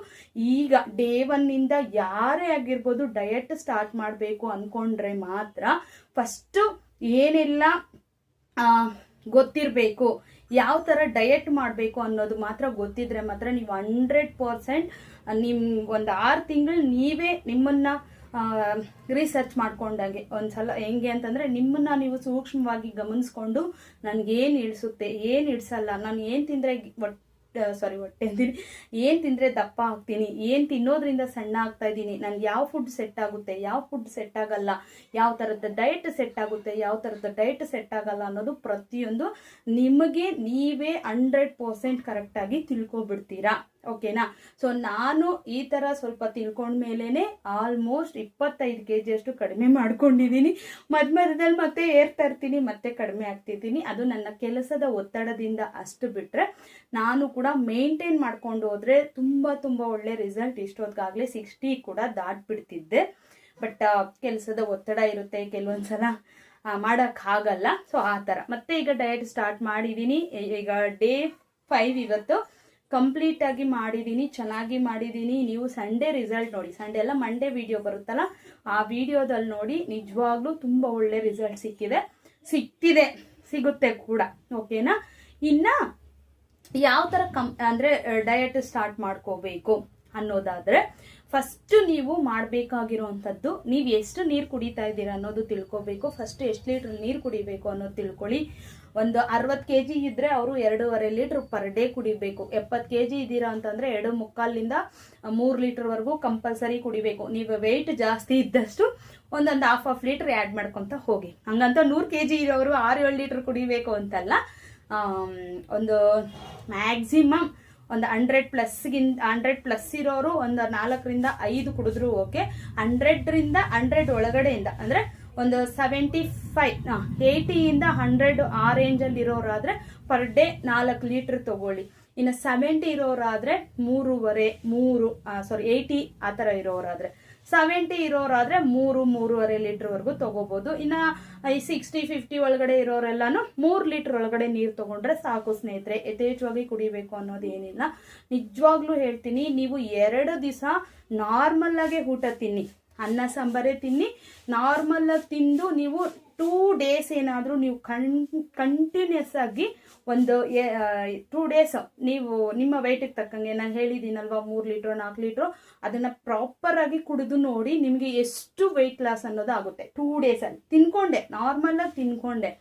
ಈಗ ಡೇ ಒನ್ನಿಂದ ಯಾರೇ ಆಗಿರ್ಬೋದು ಡಯಟ್ ಸ್ಟಾರ್ಟ್ ಮಾಡಬೇಕು ಅಂದ್ಕೊಂಡ್ರೆ ಮಾತ್ರ ಫಸ್ಟು ಏನೆಲ್ಲ ಗೊತ್ತಿರಬೇಕು, ಯಾವ ಥರ ಡಯಟ್ ಮಾಡಬೇಕು ಅನ್ನೋದು ಮಾತ್ರ ಗೊತ್ತಿದ್ರೆ ಮಾತ್ರ ನೀವು ಹಂಡ್ರೆಡ್ ಪರ್ಸೆಂಟ್ ನಿಮ್ಮ ಒಂದು ಆರು ತಿಂಗಳು ನೀವೇ ನಿಮ್ಮನ್ನ ರಿಸರ್ಚ್ ಮಾಡ್ಕೊಂಡಂಗೆ. ಒಂದ್ಸಲ ಹೆಂಗೆ ಅಂತಂದ್ರೆ ನಿಮ್ಮನ್ನ ನೀವು ಸೂಕ್ಷ್ಮವಾಗಿ ಗಮನಿಸ್ಕೊಂಡು ನನ್ಗೇನು ಇಳಿಸುತ್ತೆ, ಏನು ಇಳಿಸಲ್ಲ, ನಾನು ಏನು ತಿಂದರೆ ಸಾರಿ ಹೊಟ್ಟೆ ಅಂತೀನಿ. ಏನು ತಿಂದರೆ ದಪ್ಪ ಆಗ್ತೀನಿ, ಏನು ತಿನ್ನೋದ್ರಿಂದ ಸಣ್ಣ ಆಗ್ತಾ ಇದ್ದೀನಿ, ನನ್ಗೆ ಯಾವ ಫುಡ್ ಸೆಟ್ ಆಗುತ್ತೆ, ಯಾವ ಫುಡ್ ಸೆಟ್ ಆಗಲ್ಲ, ಯಾವ ಥರದ ಡಯಟ್ ಸೆಟ್ ಆಗುತ್ತೆ, ಯಾವ ಥರದ ಡಯಟ್ ಸೆಟ್ ಆಗಲ್ಲ ಅನ್ನೋದು ಪ್ರತಿಯೊಂದು ನಿಮಗೆ ನೀವೇ ಹಂಡ್ರೆಡ್ ಪರ್ಸೆಂಟ್ ಕರೆಕ್ಟಾಗಿ ತಿಳ್ಕೊಬಿಡ್ತೀರಾ. ಓಕೆನಾ ಸೊ ನಾನು ಈ ಥರ ಸ್ವಲ್ಪ ತಿಳ್ಕೊಂಡ್ಮೇಲೆ ಆಲ್ಮೋಸ್ಟ್ ಇಪ್ಪತ್ತೈದು ಕೆ ಜಿಯಷ್ಟು ಕಡಿಮೆ ಮಾಡ್ಕೊಂಡಿದ್ದೀನಿ. ಮಧ್ಯ ಮಧ್ಯದಲ್ಲಿ ಮತ್ತೆ ಏರ್ತಾ ಇರ್ತೀನಿ, ಮತ್ತೆ ಕಡಿಮೆ ಆಗ್ತಿದ್ದೀನಿ. ಅದು ನನ್ನ ಕೆಲಸದ ಒತ್ತಡದಿಂದ ಅಷ್ಟು ಬಿಟ್ಟರೆ ನಾನು ಕೂಡ ಮೇಂಟೈನ್ ಮಾಡ್ಕೊಂಡು ಹೋದರೆ ತುಂಬ ತುಂಬ ಒಳ್ಳೆ ರಿಸಲ್ಟ್ ಇಷ್ಟೊತ್ತಿಗಾಗಲೇ ಸಿಕ್ಸ್ಟಿ ಕೂಡ ದಾಟ್ಬಿಡ್ತಿದ್ದೆ. ಬಟ್ ಕೆಲಸದ ಒತ್ತಡ ಇರುತ್ತೆ ಕೆಲವೊಂದು ಸಲ ಮಾಡೋಕ್ಕಾಗಲ್ಲ. ಸೊ ಆ ಥರ ಮತ್ತೆ ಈಗ ಡಯಟ್ ಸ್ಟಾರ್ಟ್ ಮಾಡಿದ್ದೀನಿ. ಈಗ ಡೇ ಫೈವ್ ಇವತ್ತು. ಕಂಪ್ಲೀಟ್ ಆಗಿ ಮಾಡಿದ್ದೀನಿ ಚೆನ್ನಾಗಿ ಮಾಡಿದ್ದೀನಿ ನೀವು ಸಂಡೇ ರಿಸಲ್ಟ್ ನೋಡಿ. ಸಂಡೇ ಎಲ್ಲ ಮಂಡೇ ವಿಡಿಯೋ ಬರುತ್ತಲ್ಲ, ಆ ವಿಡಿಯೋದಲ್ಲಿ ನೋಡಿ ನಿಜವಾಗ್ಲೂ ತುಂಬ ಒಳ್ಳೆ ರಿಸಲ್ಟ್ ಸಿಕ್ಕಿದೆ. ಸಿಕ್ತಿದೆ, ಸಿಗುತ್ತೆ ಕೂಡ ಓಕೆನಾ ಇನ್ನ ಯಾವ ಥರ ಕಂ, ಅಂದರೆ ಡಯಟ್ ಸ್ಟಾರ್ಟ್ ಮಾಡ್ಕೋಬೇಕು ಅನ್ನೋದಾದ್ರೆ ಫಸ್ಟ್ ನೀವು ಮಾಡಬೇಕಾಗಿರುವಂಥದ್ದು, ನೀವು ಎಷ್ಟು ನೀರು ಕುಡಿತಾ ಇದ್ದೀರಾ ಅನ್ನೋದು ತಿಳ್ಕೊಬೇಕು. ಫಸ್ಟ್ ಎಷ್ಟು ಲೀಟ್ರ್ ನೀರು ಕುಡಿಬೇಕು ಅನ್ನೋದು ತಿಳ್ಕೊಳ್ಳಿ. ಒಂದು ಅರವತ್ತು ಕೆ ಜಿ ಇದ್ದರೆ ಅವರು ಎರಡೂವರೆ ಲೀಟ್ರ್ ಪರ್ ಡೇ ಕುಡಿಬೇಕು. ಎಪ್ಪತ್ತು ಕೆ ಜಿ ಇದ್ದೀರಾ ಅಂತಂದರೆ ಎರಡು ಮುಕ್ಕಾಲಿಂದ ಮೂರು ಲೀಟ್ರ್ವರೆಗೂ ಕಂಪಲ್ಸರಿ ಕುಡಿಬೇಕು. ನೀವು ವೆಯ್ಟ್ ಜಾಸ್ತಿ ಇದ್ದಷ್ಟು ಒಂದೊಂದು ಹಾಫ್ ಹಾಫ್ ಲೀಟ್ರ್ ಆ್ಯಡ್ ಮಾಡ್ಕೊತ ಹೋಗಿ. ಹಂಗಂತ ನೂರು ಕೆ ಜಿ ಇರೋರು ಆರು ಏಳು ಲೀಟ್ರ್ ಕುಡಿಬೇಕು ಅಂತಲ್ಲ ಒಂದು ಮ್ಯಾಕ್ಸಿಮಮ್ ಒಂದು ಹಂಡ್ರೆಡ್ ಪ್ಲಸ್ಗಿಂತ ಹಂಡ್ರೆಡ್ ಪ್ಲಸ್ ಇರೋರು ಒಂದು ನಾಲ್ಕರಿಂದ ಐದು ಕುಡಿದ್ರು ಓಕೆ ಹಂಡ್ರೆಡ್ರಿಂದ ಹಂಡ್ರೆಡ್ ಒಳಗಡೆಯಿಂದ, ಅಂದರೆ ಒಂದು ಸೆವೆಂಟಿ ಫೈವ್ ಏಯ್ಟಿಯಿಂದ ಹಂಡ್ರೆಡ್ ಆ ರೇಂಜಲ್ಲಿ ಇರೋರಾದರೆ ಪರ್ ಡೇ ನಾಲ್ಕು ಲೀಟ್ರ್ ತಗೊಳ್ಳಿ. ಇನ್ನು ಸೆವೆಂಟಿ ಇರೋರಾದರೆ ಮೂರುವರೆ, ಮೂರು ಸಾರಿ ಏಯ್ಟಿ ಆ ಥರ ಇರೋರಾದರೆ. ಸೆವೆಂಟಿ ಇರೋರಾದರೆ ಮೂರು, ಮೂರುವರೆ ಲೀಟ್ರ್ವರೆಗೂ ತೊಗೋಬೋದು. ಇನ್ನು ಈ ಸಿಕ್ಸ್ಟಿ ಫಿಫ್ಟಿ ಒಳಗಡೆ ಇರೋರೆಲ್ಲಾನು ಮೂರು ಲೀಟ್ರ್ ಒಳಗಡೆ ನೀರು ತೊಗೊಂಡ್ರೆ ಸಾಕು ಸ್ನೇಹಿತರೆ. ಯಥೇಚ್ಛವಾಗಿ ಕುಡಿಬೇಕು ಅನ್ನೋದೇನಿಲ್ಲ ನಿಜವಾಗ್ಲೂ ಹೇಳ್ತೀನಿ, ನೀವು ಎರಡು ದಿವಸ ನಾರ್ಮಲ್ಲಾಗೆ ಊಟ ತಿನ್ನಿ. ಅನ್ನ, ಸಾಂಬಾರೇ ತಿನ್ನಿ. ನಾರ್ಮಲಾಗಿ ತಿಂದು ನೀವು ಟೂ ಡೇಸ್ ಏನಾದರೂ ನೀವು ಕಣ್ ಕಂಟಿನ್ಯೂಸ್ ಆಗಿ ಒಂದು ಟೂ ಡೇಸ್ ನೀವು ನಿಮ್ಮ ವೆಯ್ಟಿಗೆ ತಕ್ಕಂಗೆ ನಾನು ಹೇಳಿದ್ದೀನಲ್ವ ಮೂರು ಲೀಟ್ರು, ನಾಲ್ಕು ಲೀಟ್ರು, ಅದನ್ನು ಪ್ರಾಪರಾಗಿ ಕುಡಿದು ನೋಡಿ ನಿಮಗೆ ಎಷ್ಟು ವೆಯ್ಟ್ ಲಾಸ್ ಅನ್ನೋದು ಆಗುತ್ತೆ. ಟೂ ಡೇಸಲ್ಲಿ ತಿನ್ಕೊಂಡೆ. ನಾರ್ಮಲಾಗಿ ತಿನ್ಕೊಂಡೆ.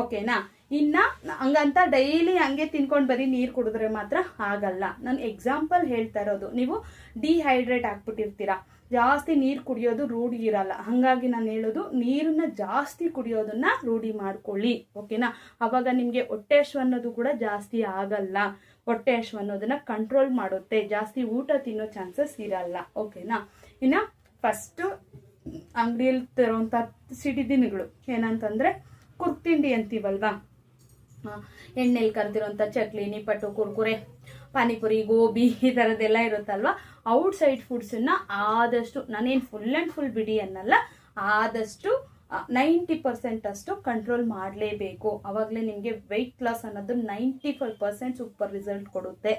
ಓಕೆನಾ ಇನ್ನ ಹಂಗಂತ ಡೈಲಿ ಹಂಗೆ ತಿನ್ಕೊಂಡು ಬರೀ ನೀರು ಕುಡಿದ್ರೆ ಮಾತ್ರ ಆಗಲ್ಲ. ನಾನು ಎಕ್ಸಾಂಪಲ್ ಹೇಳ್ತಾ ಇರೋದು. ನೀವು ಡಿಹೈಡ್ರೇಟ್ ಆಗ್ಬಿಟ್ಟಿರ್ತೀರಾ. ಜಾಸ್ತಿ ನೀರು ಕುಡಿಯೋದು ರೂಢಿ ಇರಲ್ಲ. ಹಾಗಾಗಿ ನಾನು ಹೇಳೋದು ನೀರನ್ನ ಜಾಸ್ತಿ ಕುಡಿಯೋದನ್ನ ರೂಢಿ ಮಾಡ್ಕೊಳ್ಳಿ. ಓಕೆನಾ? ಅವಾಗ ನಿಮಗೆ ಹೊಟ್ಟೆ ಅನ್ನೋದು ಕೂಡ ಜಾಸ್ತಿ ಆಗಲ್ಲ. ಹೊಟ್ಟೆ ಹಶ್ವ ಅನ್ನೋದನ್ನ ಕಂಟ್ರೋಲ್ ಮಾಡುತ್ತೆ. ಜಾಸ್ತಿ ಊಟ ತಿನ್ನೋ ಚಾನ್ಸಸ್ ಇರಲ್ಲ. ಓಕೆನಾ? ಇನ್ನು ಫಸ್ಟು ಅಂಗಡಿಯಲ್ಲಿ ತರುವಂಥ ಸಿಡಿದಿನಗಳು ಏನಂತಂದರೆ ಕುರ್ತಿಂಡಿ ಅಂತೀವಲ್ವಾ? ಎಣ್ಣೆಲಿ ಕರೆದಿರೋಂಥ ಚಕ್ಲಿ, ನಿಪ್ಪಟ್ಟು, ಕುರ್ಕುರೆ, ಪಾನಿಪುರಿ, ಗೋಬಿ ಈ ಥರದ್ದೆಲ್ಲ ಇರುತ್ತಲ್ವಾ? ಔಟ್ ಸೈಡ್ ಫುಡ್ಸನ್ನ ಆದಷ್ಟು, ನಾನೇನು ಫುಲ್ ಆ್ಯಂಡ್ ಫುಲ್ ಬಿಡಿ ಅನ್ನಲ್ಲ, ಆದಷ್ಟು ನೈಂಟಿ ಪರ್ಸೆಂಟ್ ಅಷ್ಟು ಕಂಟ್ರೋಲ್ ಮಾಡಲೇಬೇಕು. ಅವಾಗಲೇ ನಿಮಗೆ ವೆಯ್ಟ್ ಲಾಸ್ ಅನ್ನೋದು ninety five percent super result ಕೊಡುತ್ತೆ.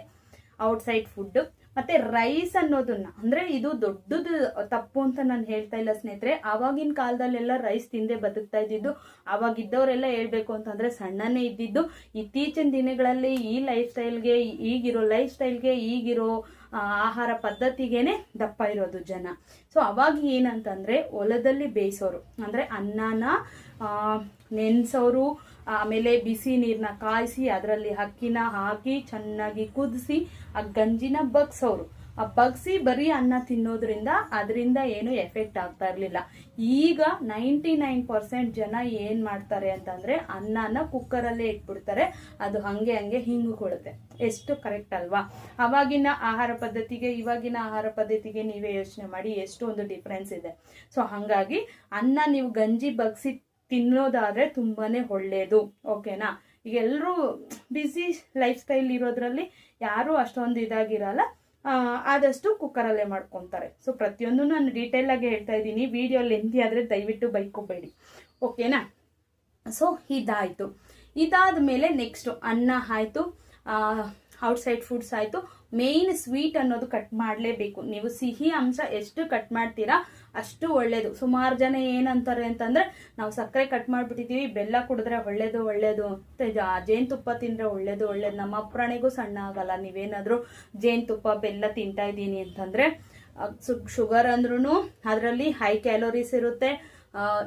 ಔಟ್ಸೈಡ್ ಫುಡ್ ಮತ್ತೆ ರೈಸ್ ಅನ್ನೋದನ್ನ, ಅಂದ್ರೆ ಇದು ದೊಡ್ಡದು ತಪ್ಪು ಅಂತ ನಾನು ಹೇಳ್ತಾ ಇಲ್ಲ ಸ್ನೇಹಿತರೆ. ಆವಾಗಿನ ಕಾಲದಲ್ಲೆಲ್ಲ ರೈಸ್ ತಿಂದೆ ಬದುಕ್ತಾ ಇದ್ದಿದ್ದು, ಅವಾಗಿದ್ದವರೆಲ್ಲ ಹೇಳ್ಬೇಕು ಅಂತಂದ್ರೆ ಸಣ್ಣನೇ ಇದ್ದಿದ್ದು. ಇತ್ತೀಚಿನ ದಿನಗಳಲ್ಲಿ ಈ ಲೈಫ್ ಸ್ಟೈಲ್ಗೆ ಈಗಿರೋ ಲೈಫ್ ಸ್ಟೈಲ್ಗೆ ಈಗಿರೋ ಆಹಾರ ಪದ್ಧತಿಗೇನೆ ದಪ್ಪ ಇರೋದು ಜನ. ಸೊ ಅವಾಗ ಏನಂತಂದ್ರೆ ಹೊಲದಲ್ಲಿ ಬೇಯಿಸೋರು, ಅಂದ್ರೆ ಅನ್ನನ ನೆನ್ಸೋರು, ಆಮೇಲೆ ಬಿಸಿ ನೀರನ್ನ ಕಾಯಿಸಿ ಅದರಲ್ಲಿ ಅಕ್ಕಿನ ಹಾಕಿ ಚೆನ್ನಾಗಿ ಕುದಿಸಿ ಆ ಗಂಜಿನ ಬಗ್ಸೋರು. ಬಗ್ಸಿ ಬರೀ ಅನ್ನ ತಿನ್ನೋದ್ರಿಂದ ಅದರಿಂದ ಏನು ಎಫೆಕ್ಟ್ ಆಗ್ತಾ ಇರಲಿಲ್ಲ. ಈಗ ನೈಂಟಿ ನೈನ್ ಪರ್ಸೆಂಟ್ ಜನ ಏನ್ ಮಾಡ್ತಾರೆ ಅಂತಂದ್ರೆ ಅನ್ನನ ಕುಕ್ಕರಲ್ಲೇ ಇಟ್ಬಿಡ್ತಾರೆ. ಅದು ಹಂಗೆ ಹಂಗೆ ಹಿಂಗುಕೊಳ್ಳುತ್ತೆ ಎಷ್ಟು ಕರೆಕ್ಟ್ ಅಲ್ವಾ? ಅವಾಗಿನ ಆಹಾರ ಪದ್ಧತಿಗೆ ಇವಾಗಿನ ಆಹಾರ ಪದ್ಧತಿಗೆ ನೀವೇ ಯೋಚನೆ ಮಾಡಿ ಎಷ್ಟು ಒಂದು ಡಿಫ್ರೆನ್ಸ್ ಇದೆ. ಸೊ ಹಾಗಾಗಿ ಅನ್ನ ನೀವು ಗಂಜಿ ಬಗ್ಸಿ ತಿನ್ನೋದಾದ್ರೆ ತುಂಬಾನೇ ಒಳ್ಳೇದು. ಓಕೆನಾ? ಈಗ ಎಲ್ಲರೂ ಬ್ಯುಸಿ ಲೈಫ್ ಸ್ಟೈಲ್ ಇರೋದ್ರಲ್ಲಿ ಯಾರು ಅಷ್ಟೊಂದು ಇದಾಗಿರಲ್ಲ. ಆ, ಆದಷ್ಟು ಕುಕ್ಕರಲ್ಲೇ ಮಾಡ್ಕೊತಾರೆ. ಸೊ ಪ್ರತಿಯೊಂದು ನಾನು ಡೀಟೇಲ್ ಆಗಿ ಹೇಳ್ತಾ ಇದ್ದೀನಿ. ವಿಡಿಯೋ ಲೆಂತಿ ಆದರೆ ದಯವಿಟ್ಟು ಬೈಕೋಬೇಡಿ. ಓಕೆನಾ ಸೊ ಇದಾಯಿತು. ಇದಾದ ಮೇಲೆ ನೆಕ್ಸ್ಟ್ ಅನ್ನ ಆಯಿತು. ಔಟ್ಸೈಡ್ ಫುಡ್ಸ್ ಆಯಿತು. ಮೇಯ್ನ್ ಸ್ವೀಟ್ ಅನ್ನೋದು ಕಟ್ ಮಾಡಲೇಬೇಕು. ನೀವು ಸಿಹಿ ಅಂಶ ಎಷ್ಟು ಕಟ್ ಮಾಡ್ತೀರಾ? ಅಷ್ಟು ಒಳ್ಳೇದು. ಸುಮಾರು ಜನ ಏನಂತಾರೆ ಅಂತಂದ್ರೆ ನಾವು ಸಕ್ಕರೆ ಕಟ್ ಮಾಡ್ಬಿಟ್ಟಿದೀವಿ, ಬೆಲ್ಲ ಕುಡಿದ್ರೆ ಒಳ್ಳೇದು ಒಳ್ಳೇದು. ಮತ್ತೆ ತುಪ್ಪ ತಿಂದ್ರೆ ಒಳ್ಳೇದು ಒಳ್ಳೇದು. ನಮ್ಮ ಪ್ರಾಣಿಗೂ ಸಣ್ಣ ಆಗಲ್ಲ, ನೀವೇನಾದ್ರೂ ಜೇನುತುಪ್ಪ ಬೆಲ್ಲ ತಿಂತಾ ಇದ್ದೀನಿ ಅಂತಂದ್ರೆ ಶುಗರ್ ಅಂದ್ರೂ ಅದರಲ್ಲಿ ಹೈ ಕ್ಯಾಲೋರೀಸ್ ಇರುತ್ತೆ.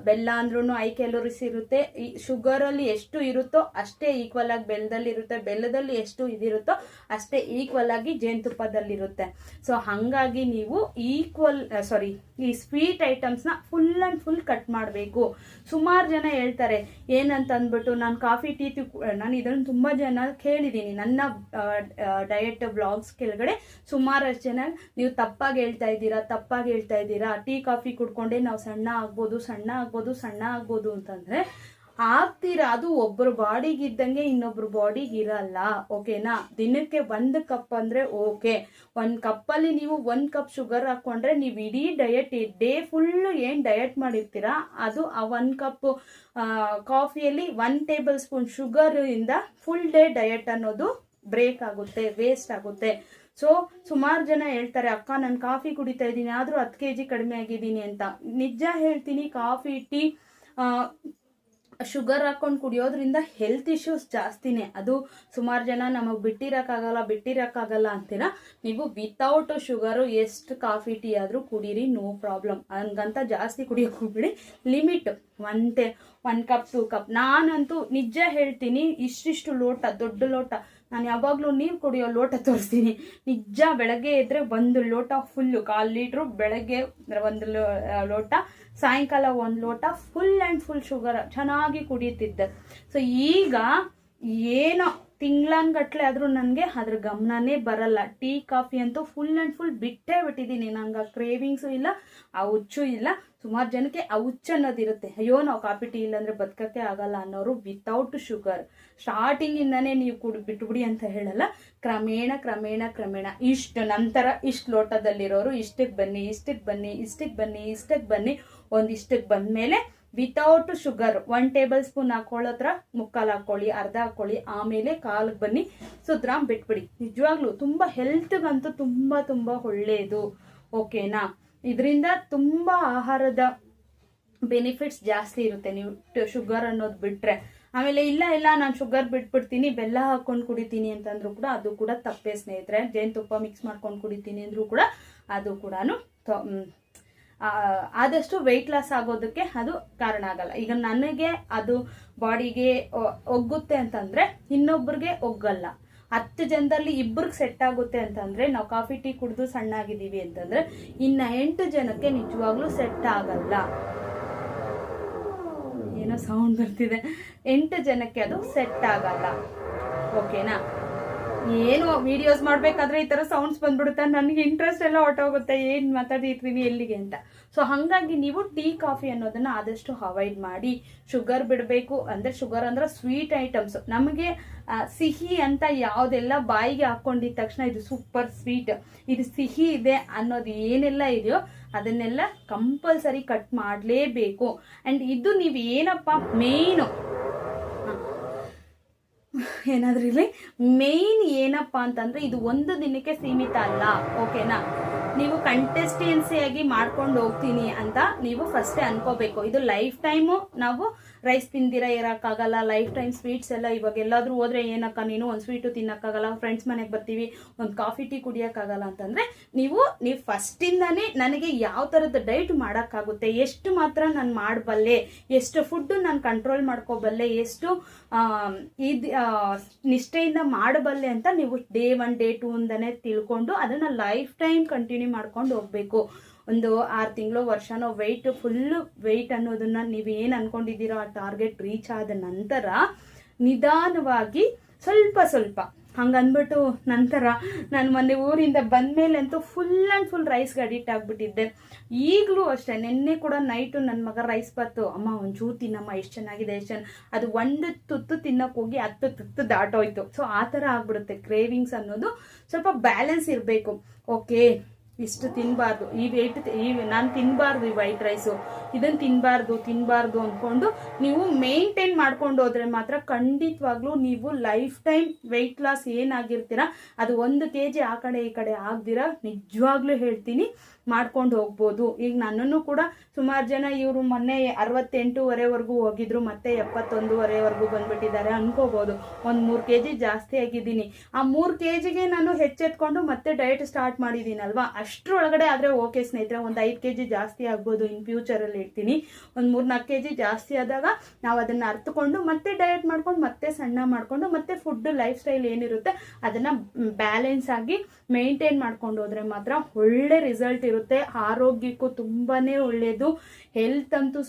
ಬೆಲ್ಲ ಅಂದ್ರೂ ಐ ಕ್ಯಾಲೋರೀಸ್ ಇರುತ್ತೆ. ಈ ಶುಗರಲ್ಲಿ ಎಷ್ಟು ಇರುತ್ತೋ ಅಷ್ಟೇ ಈಕ್ವಲ್ ಆಗಿ ಬೆಲ್ಲದಲ್ಲಿ ಇರುತ್ತೆ. ಬೆಲ್ಲದಲ್ಲಿ ಎಷ್ಟು ಇದಿರುತ್ತೋ ಅಷ್ಟೇ ಈಕ್ವಲ್ ಆಗಿ ಜೇನುತುಪ್ಪದಲ್ಲಿರುತ್ತೆ. ಸೊ ಹಾಗಾಗಿ ನೀವು ಈಕ್ವಲ್ ಸಾರಿ ಈ ಸ್ವೀಟ್ ಐಟಮ್ಸ್ನ ಫುಲ್ ಆ್ಯಂಡ್ ಫುಲ್ ಕಟ್ ಮಾಡಬೇಕು. ಸುಮಾರು ಜನ ಹೇಳ್ತಾರೆ ಏನಂತ ಅಂದ್ಬಿಟ್ಟು ನಾನು ಕಾಫಿ ಟೀ ನಾನು ಇದನ್ನು ತುಂಬ ಜನ ಕೇಳಿದ್ದೀನಿ ನನ್ನ ಡಯಟ್ ಬ್ಲಾಗ್ಸ್ ಕೆಳಗಡೆ ಸುಮಾರಷ್ಟು ಜನ ನೀವು ತಪ್ಪಾಗಿ ಹೇಳ್ತಾ ಇದ್ದೀರಾ, ತಪ್ಪಾಗಿ ಹೇಳ್ತಾ ಇದ್ದೀರಾ ಟೀ ಕಾಫಿ ಕುಡ್ಕೊಂಡೆ ನಾವು ಸಣ್ಣ ಆಗ್ಬೋದು, ಸಣ್ಣ ಆಗ್ಬೋದು, ಸಣ್ಣ ಆಗ್ಬೋದು ಅಂತಂದ್ರೆ ಆಗ್ತೀರಾ? ಅದು ಒಬ್ಬರು ಬಾಡಿಗೆ ಇದ್ದಂಗೆ ಇನ್ನೊಬ್ರು ಬಾಡಿಗೆ ಇರಲ್ಲ, ಓಕೆನಾ? ದಿನಕ್ಕೆ ಒಂದು ಕಪ್ ಅಂದ್ರೆ ಓಕೆ. ಒಂದು ಕಪ್ಪಲ್ಲಿ ನೀವು ಒಂದು ಕಪ್ ಶುಗರ್ ಹಾಕೊಂಡ್ರೆ ನೀವು ಇಡೀ ಡಯಟ್ ಡೇ ಫುಲ್ಲು ಏನು ಡಯಟ್ ಮಾಡಿರ್ತೀರಾ? ಅದು ಆ ಒಂದು ಕಪ್ ಕಾಫಿಯಲ್ಲಿ ಒನ್ ಟೇಬಲ್ ಸ್ಪೂನ್ ಶುಗರ್ ಇಂದ ಫುಲ್ ಡೇ ಡಯಟ್ ಅನ್ನೋದು ಬ್ರೇಕ್ ಆಗುತ್ತೆ ವೇಸ್ಟ್ ಆಗುತ್ತೆ. ಸೊ ಸುಮಾರು ಜನ ಹೇಳ್ತಾರೆ, ಅಕ್ಕ, ನಾನು ಕಾಫಿ ಕುಡಿತಾ ಇದ್ದೀನಿ, ಆದರೂ ಹತ್ತು ಕೆ ಜಿ ಕಡಿಮೆ ಆಗಿದ್ದೀನಿ ಅಂತ. ನಿಜ ಹೇಳ್ತೀನಿ, ಕಾಫಿ, ಟೀ ಶುಗರ್ ಹಾಕೊಂಡು ಕುಡಿಯೋದ್ರಿಂದ ಹೆಲ್ತ್ ಇಶ್ಯೂಸ್ ಜಾಸ್ತಿನೇ. ಅದು ಸುಮಾರು ಜನ ನಮಗೆ ಬಿಟ್ಟಿರೋಕ್ಕಾಗಲ್ಲ ಬಿಟ್ಟಿರೋಕ್ಕಾಗಲ್ಲ ಅಂತೀರಾ? ನೀವು ವಿತೌಟ್ ಶುಗರು ಎಷ್ಟು ಕಾಫಿ, ಟೀ ಆದರೂ ಕುಡೀರಿ ನೋ ಪ್ರಾಬ್ಲಮ್ ಹಂಗಂತ ಜಾಸ್ತಿ ಕುಡಿಯೋಕೆ ಹೋಗ್ಬಿಡಿ. ಲಿಮಿಟ್ ಟೆ ಒನ್ ಕಪ್ ಟೂ ಕಪ್ ನಾನಂತೂ ನಿಜ ಹೇಳ್ತೀನಿ, ಇಷ್ಟಿಷ್ಟು ಲೋಟ, ದೊಡ್ಡ ಲೋಟ ನಾನು ಯಾವಾಗಲೂ ನೀರು ಕುಡಿಯೋ ಲೋಟ ತೋರಿಸ್ತೀನಿ. ನಿಜ ಬೆಳಗ್ಗೆ ಇದ್ರೆ ಒಂದು ಲೋಟ ಫುಲ್ಲು ಕಾಲು ಲೀಟ್ರು, ಬೆಳಗ್ಗೆ ಒಂದು ಲೋಟ, ಸಾಯಂಕಾಲ ಒಂದು ಲೋಟ ಫುಲ್ ಆ್ಯಂಡ್ ಫುಲ್ ಶುಗರ್ ಚೆನ್ನಾಗಿ ಕುಡಿಯುತ್ತಿದ್ದೆ ಸೊ ಈಗ ಏನೋ ತಿಂಗ್ಳನ್ಗಟ್ಲೆ ಆದರೂ ನನಗೆ ಅದ್ರ ಗಮನನೇ ಬರಲ್ಲ. ಟೀ, ಕಾಫಿ ಅಂತೂ ಫುಲ್ ಆ್ಯಂಡ್ ಫುಲ್ ಬಿಟ್ಟೇ ಬಿಟ್ಟಿದ್ದೀನಿ. ನಂಗೆ ಆ ಕ್ರೇವಿಂಗ್ಸು ಇಲ್ಲ, ಆ ಹುಚ್ಚು ಇಲ್ಲ. ಸುಮಾರು ಜನಕ್ಕೆ ಆ ಹುಚ್ಚು ಅನ್ನೋದಿರುತ್ತೆ ಅಯ್ಯೋ, ನಾವು ಕಾಫಿ, ಟೀ ಇಲ್ಲಾಂದ್ರೆ ಬದುಕಕ್ಕೆ ಆಗಲ್ಲ ಅನ್ನೋರು ವಿತೌಟ್ ಶುಗರ್ ಸ್ಟಾರ್ಟಿಂಗಿಂದನೇ ನೀವು ಕುಡಿ, ಬಿಟ್ಬಿಡಿ ಅಂತ ಹೇಳಲ್ಲ. ಕ್ರಮೇಣ ಕ್ರಮೇಣ ಕ್ರಮೇಣ ಇಷ್ಟು ನಂತರ ಇಷ್ಟು ಲೋಟದಲ್ಲಿರೋರು ಇಷ್ಟಕ್ಕೆ ಬನ್ನಿ ಇಷ್ಟಕ್ಕೆ ಬನ್ನಿ ಇಷ್ಟಕ್ಕೆ ಬನ್ನಿ ಇಷ್ಟಕ್ಕೆ ಬನ್ನಿ ಒಂದಿಷ್ಟಕ್ಕೆ ಬಂದಮೇಲೆ without sugar one tablespoon ಹಾಕೊಳ್ಳೋತ್ರ ಮುಕ್ಕಾಲು ಹಾಕೊಳ್ಳಿ, ಅರ್ಧ ಹಾಕೊಳ್ಳಿ, ಆಮೇಲೆ ಕಾಲಿಗೆ ಬನ್ನಿ ಸುದ್ರಾಮ್ ಬಿಟ್ಬಿಡಿ. ನಿಜವಾಗ್ಲೂ ತುಂಬ ಹೆಲ್ತ್ಗಂತೂ ತುಂಬ ತುಂಬ ಒಳ್ಳೆಯದು ಓಕೆನಾ ಇದರಿಂದ ತುಂಬ ಆಹಾರದ ಬೆನಿಫಿಟ್ಸ್ ಜಾಸ್ತಿ ಇರುತ್ತೆ. ನೀವು ಶುಗರ್ ಅನ್ನೋದು ಬಿಟ್ರೆ. ಆಮೇಲೆ ಇಲ್ಲ ಇಲ್ಲ, ನಾನು ಶುಗರ್ ಬಿಟ್ಬಿಡ್ತೀನಿ, ಬೆಲ್ಲ ಹಾಕೊಂಡು ಕುಡಿತೀನಿ ಅಂತಂದ್ರೂ ಕೂಡ ಅದು ಕೂಡ ತಪ್ಪೇ ಸ್ನೇಹಿತರೆ. ಜೇನುತುಪ್ಪ ಮಿಕ್ಸ್ ಮಾಡ್ಕೊಂಡು ಕುಡಿತೀನಿ ಅಂದರೂ ಕೂಡ ಅದು ಕೂಡ ಆದಷ್ಟು ವೆಯ್ಟ್ ಲಾಸ್ ಆಗೋದಕ್ಕೆ ಅದು ಕಾರಣ ಆಗಲ್ಲ. ಈಗ ನನಗೆ ಅದು ಬಾಡಿಗೆ ಒಗ್ಗುತ್ತೆ ಅಂತಂದ್ರೆ ಇನ್ನೊಬ್ಬರಿಗೆ ಒಗ್ಗಲ್ಲ. ಹತ್ತು ಜನದಲ್ಲಿ ಇಬ್ಬರಿಗೆ ಸೆಟ್ ಆಗುತ್ತೆ ಅಂತಂದ್ರೆ ನಾವು ಕಾಫಿ ಟೀ ಕುಡಿದು ಸಣ್ಣಾಗಿದ್ದೀವಿ ಅಂತಂದ್ರೆ ಇನ್ನ ಎಂಟು ಜನಕ್ಕೆ ನಿಜವಾಗ್ಲೂ ಸೆಟ್ ಆಗಲ್ಲ. ಏನೋ ಸೌಂಡ್ ಬರ್ತಿದೆ. ಎಂಟು ಜನಕ್ಕೆ ಅದು ಸೆಟ್ ಆಗಲ್ಲ. ಓಕೆನಾ ಏನು ವಿಡಿಯೋಸ್ ಮಾಡ್ಬೇಕಾದ್ರೆ ಈ ತರ ಸೌಂಡ್ಸ್ ಬಂದ್ಬಿಡುತ್ತೆ. ನನಗೆ ಇಂಟ್ರೆಸ್ಟ್ ಎಲ್ಲ ಹೊಟ್ಟೋಗುತ್ತೆ ಏನ್ ಮಾತಾಡಿರ್ತೀವಿ ಎಲ್ಲಿಗೆ ಅಂತ. ಸೊ ಹಾಗಾಗಿ ನೀವು ಟೀ ಕಾಫಿ ಅನ್ನೋದನ್ನ ಆದಷ್ಟು ಅವಾಯ್ಡ್ ಮಾಡಿ. ಶುಗರ್ ಬಿಡಬೇಕು. ಅಂದ್ರೆ ಶುಗರ್ ಅಂದ್ರೆ ಸ್ವೀಟ್ ಐಟಮ್ಸ್ ನಮಗೆ ಸಿಹಿ ಅಂತ ಯಾವುದೆಲ್ಲ ಬಾಯಿಗೆ ಹಾಕೊಂಡಿದ ತಕ್ಷಣ ಇದು ಸೂಪರ್ ಸ್ವೀಟ್ ಇದು ಸಿಹಿ ಇದೆ ಅನ್ನೋದು ಏನೆಲ್ಲ ಇದೆಯೋ ಅದನ್ನೆಲ್ಲ ಕಂಪಲ್ಸರಿ ಕಟ್ ಮಾಡಲೇಬೇಕು. ಅಂಡ್ ಇದು ನೀವು ಏನಪ್ಪ ಮೇಯ್ನು ಏನಾದ್ರೂ ಇಲ್ಲಿ ಮೇಯ್ನ್ ಏನಪ್ಪ ಅಂತಂದ್ರೆ ಇದು ಒಂದು ದಿನಕ್ಕೆ ಸೀಮಿತ ಅಲ್ಲ ಓಕೆನಾ ನೀವು ಕಂಟೆಸ್ಟೆನ್ಸಿಯಾಗಿ ಮಾಡ್ಕೊಂಡು ಹೋಗ್ತೀನಿ ಅಂತ ನೀವು ಫಸ್ಟೇ ಅನ್ಕೋಬೇಕು. ಇದು ಲೈಫ್ ಟೈಮು ನಾವು ರೈಸ್ ತಿಂದಿರ, ಇರೋಕ್ಕಾಗಲ್ಲ ಲೈಫ್ ಟೈಮ್ ಸ್ವೀಟ್ಸ್ ಎಲ್ಲ ಇವಾಗ ಎಲ್ಲಾದರೂ ಹೋದ್ರೆ ಏನಕ್ಕ ನೀನು? ಒಂದು ಸ್ವೀಟು ತಿನ್ನೋಕ್ಕಾಗಲ್ಲ ಫ್ರೆಂಡ್ಸ್ ಮನೆಗೆ ಬರ್ತೀವಿ, ಒಂದು ಕಾಫಿ ಟೀ ಕುಡಿಯೋಕ್ಕಾಗಲ್ಲ ಅಂತಂದರೆ ನೀವು ನೀವು ಫಸ್ಟಿಂದಾನೇ ನನಗೆ ಯಾವ ಥರದ ಡೈಟ್ ಮಾಡೋಕ್ಕಾಗುತ್ತೆ? ಎಷ್ಟು ಮಾತ್ರ ನಾನು ಮಾಡಬಲ್ಲೆ? ಎಷ್ಟು ಫುಡ್ಡು ನಾನು ಕಂಟ್ರೋಲ್ ಮಾಡ್ಕೋಬಲ್ಲೆ? ಎಷ್ಟು ಇದು ನಿಷ್ಠೆಯಿಂದ ಮಾಡಬಲ್ಲೆ ಅಂತ ನೀವು ಡೇ ಒನ್ ಡೇ ಟೂ ಅಂದನೇ ತಿಳ್ಕೊಂಡು ಅದನ್ನು ಲೈಫ್ ಟೈಮ್ ಕಂಟಿನ್ಯೂ ಮಾಡ್ಕೊಂಡು ಹೋಗ್ಬೇಕು. ಒಂದು ಆರು ತಿಂಗಳು ವರ್ಷನೋ ವೆಯ್ಟ್ ಫುಲ್ಲು ವೆಯ್ಟ್ ಅನ್ನೋದನ್ನ ನೀವು ಏನು ಅನ್ಕೊಂಡಿದ್ದೀರೋ? ಆ ಟಾರ್ಗೆಟ್ ರೀಚ್ ಆದ ನಂತರ ನಿಧಾನವಾಗಿ ಸ್ವಲ್ಪ ಸ್ವಲ್ಪ. ಹಂಗನ್ಬಿಟ್ಟು ನಂತರ ನಾನು ಮೊನ್ನೆ ಊರಿಂದ ಬಂದ್ಮೇಲೆ ಅಂತೂ ಫುಲ್ ಆ್ಯಂಡ್ ಫುಲ್ ರೈಸ್ಗೆ ಅಡಿಕ್ಟ್ ಆಗಿಬಿಟ್ಟಿದ್ದೆ. ಈಗಲೂ ಅಷ್ಟೇ, ನಿನ್ನೆ ಕೂಡ ನೈಟು ನನ್ನ ಮಗ ರೈಸ್ ಬತ್ತು ಅಮ್ಮ, ಒಂಚೂರು ತಿನ್ನಮ್ಮ, ಎಷ್ಟು ಚೆನ್ನಾಗಿದೆ, ಎಷ್ಟು ಚೆನ್ನ ಅದು ಒಂದು ತುತ್ತು ತಿನ್ನಕ್ಕೆ ಹೋಗಿ ಹತ್ತು ತುತ್ತು ದಾಟೋಯ್ತು. ಸೊ ಆ ಥರ ಆಗ್ಬಿಡುತ್ತೆ. ಕ್ರೇವಿಂಗ್ಸ್ ಅನ್ನೋದು ಸ್ವಲ್ಪ ಬ್ಯಾಲೆನ್ಸ್ ಇರಬೇಕು. ಓಕೆ ಇಷ್ಟು ತಿನ್ನಬಾರ್ದು ಈ ವೇಟ್ ಈ ನಾನು ತಿನ್ನಬಾರ್ದು ಈ ವೈಟ್ ರೈಸು ಇದನ್ನು ತಿನ್ನಬಾರ್ದು ತಿನ್ನಬಾರ್ದು ಅಂದ್ಕೊಂಡು ನೀವು ಮೇಂಟೈನ್ ಮಾಡ್ಕೊಂಡು ಹೋದ್ರೆ ಮಾತ್ರ ಖಂಡಿತವಾಗ್ಲೂ ನೀವು ಲೈಫ್ ಟೈಮ್ ವೆಯ್ಟ್ ಲಾಸ್ ಏನಾಗಿರ್ತೀರ, ಅದು ಒಂದು ಕೆ ಜಿ ಆ ಕಡೆ ಈ ಕಡೆ ಆಗ್ದಿರ ನಿಜವಾಗ್ಲೂ ಹೇಳ್ತೀನಿ ಮಾಡ್ಕೊಂಡು ಹೋಗ್ಬೋದು. ಈಗ ನನ್ನನ್ನು ಕೂಡ ಸುಮಾರು ಜನ ಇವರು ಮೊನ್ನೆ ಅರವತ್ತೆಂಟೂವರೆವರೆಗೂ ಹೋಗಿದ್ರು, ಮತ್ತೆ ಎಪ್ಪತ್ತೊಂದುವರೆವರೆಗೂ ಬಂದ್ಬಿಟ್ಟಿದ್ದಾರೆ ಅನ್ಕೋಬೋದು. ಒಂದು ಮೂರು ಕೆ ಜಿ ಜಾಸ್ತಿ ಆಗಿದ್ದೀನಿ. ಆ ಮೂರು ಕೆ ಜಿಗೆ ನಾನು ಹೆಚ್ಚೆತ್ಕೊಂಡು ಮತ್ತೆ ಡಯಟ್ ಸ್ಟಾರ್ಟ್ ಮಾಡಿದ್ದೀನಲ್ವಾ? ಅಷ್ಟರೊಳಗಡೆ ಆದರೆ ಓಕೆ ಸ್ನೇಹಿತರೆ, ಒಂದು ಐದು ಕೆ ಜಿ ಜಾಸ್ತಿ ಆಗ್ಬೋದು ಇನ್ ಫ್ಯೂಚರಲ್ಲಿ ಇರ್ತೀನಿ ಒಂದು ಮೂರು ನಾಲ್ಕು ಕೆ ಜಿ ಜಾಸ್ತಿ ಆದಾಗ ನಾವು ಅದನ್ನು ಅರ್ಥಕೊಂಡು ಮತ್ತೆ ಡಯಟ್ ಮಾಡ್ಕೊಂಡು ಮತ್ತೆ ಸಣ್ಣ ಮಾಡಿಕೊಂಡು ಮತ್ತೆ ಫುಡ್ ಲೈಫ್ ಸ್ಟೈಲ್ ಏನಿರುತ್ತೆ ಅದನ್ನು ಬ್ಯಾಲೆನ್ಸ್ ಆಗಿ ಮೇಂಟೈನ್ ಮಾಡ್ಕೊಂಡು ಹೋದರೆ ಮಾತ್ರ ಒಳ್ಳೆ ರಿಸಲ್ಟ್ ಇರುತ್ತೆ. ಆರೋಗ್ಯಕ್ಕೂ ತುಂಬಾನೇ ಒಳ್ಳೆಯದು ಹೆಲ್ತ್ ಅಂತೂ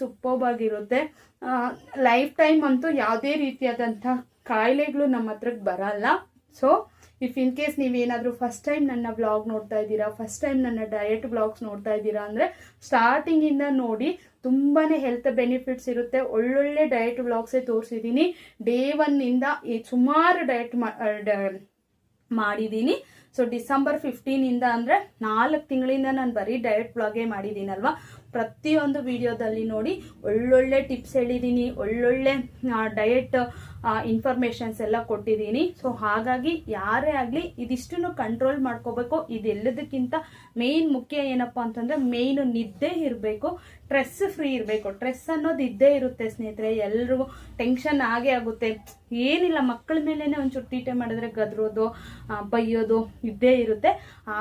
ಸುಪ್ಪೋಬ್ ಆಗಿರುತ್ತೆ. ಲೈಫ್ ಟೈಮ್ ಅಂತೂ ಯಾವುದೇ ರೀತಿಯಾದಂಥ ಕಾಯಿಲೆಗಳು ನಮ್ಮ ಹತ್ರಕ್ಕೆ ಬರಲ್ಲ. ಸೊ ಇಫ್ ಇನ್ ಕೇಸ್ ನೀವೇನಾದರೂ ಫಸ್ಟ್ ಟೈಮ್ ನನ್ನ ಬ್ಲಾಗ್ ನೋಡ್ತಾ ಇದ್ದೀರಾ ಫಸ್ಟ್ ಟೈಮ್ ನನ್ನ ಡಯಟ್ ಬ್ಲಾಗ್ಸ್ ನೋಡ್ತಾ ಇದ್ದೀರಾ ಅಂದರೆ ಸ್ಟಾರ್ಟಿಂಗಿಂದ ನೋಡಿ ತುಂಬಾ ಹೆಲ್ತ್ ಬೆನಿಫಿಟ್ಸ್ ಇರುತ್ತೆ. ಒಳ್ಳೊಳ್ಳೆ ಡಯಟ್ ಬ್ಲಾಗ್ಸೇ ತೋರಿಸಿದ್ದೀನಿ. ಡೇ ಒನ್ನಿಂದ ಸುಮಾರು ಡಯಟ್ ಮಾಡಿದ್ದೀನಿ. ಸೊ ಡಿಸೆಂಬರ್ ಫಿಫ್ಟೀನಿಂದ ಅಂದರೆ ನಾಲ್ಕು ತಿಂಗಳಿಂದ ನಾನು ಬರೀ ಡಯಟ್ ಬ್ಲಾಗೇ ಮಾಡಿದ್ದೀನಲ್ವ? ಪ್ರತಿಯೊಂದು ವಿಡಿಯೋದಲ್ಲಿ ನೋಡಿ ಒಳ್ಳೊಳ್ಳೆ ಟಿಪ್ಸ್ ಹೇಳಿದ್ದೀನಿ. ಒಳ್ಳೊಳ್ಳೆ ಡಯಟ್ ಇನ್ಫಾರ್ಮೇಷನ್ಸ್ ಎಲ್ಲ ಕೊಟ್ಟಿದ್ದೀನಿ. ಸೊ ಹಾಗಾಗಿ ಯಾರೇ ಆಗಲಿ ಇದಿಷ್ಟನ್ನು ಕಂಟ್ರೋಲ್ ಮಾಡ್ಕೋಬೇಕು. ಇದೆಲ್ಲದಕ್ಕಿಂತ ಮೇಯ್ನ್ ಮುಖ್ಯ ಏನಪ್ಪ ಅಂತಂದರೆ ಮೇಯ್ನು ನಿದ್ದೆ ಇರಬೇಕು. ಸ್ಟ್ರೆಸ್ ಫ್ರೀ ಇರಬೇಕು. ಸ್ಟ್ರೆಸ್ ಅನ್ನೋದು ಇದ್ದೇ ಇರುತ್ತೆ ಸ್ನೇಹಿತರೆ. ಎಲ್ರಿಗೂ ಟೆನ್ಷನ್ ಆಗೇ ಆಗುತ್ತೆ. ಏನಿಲ್ಲ, ಮಕ್ಕಳ ಮೇಲೇನೆ ಒಂಚೂರು ಟೀಟೆ ಮಾಡಿದ್ರೆ ಗದ್ರೋದು ಬೈಯೋದು ಇದ್ದೇ ಇರುತ್ತೆ.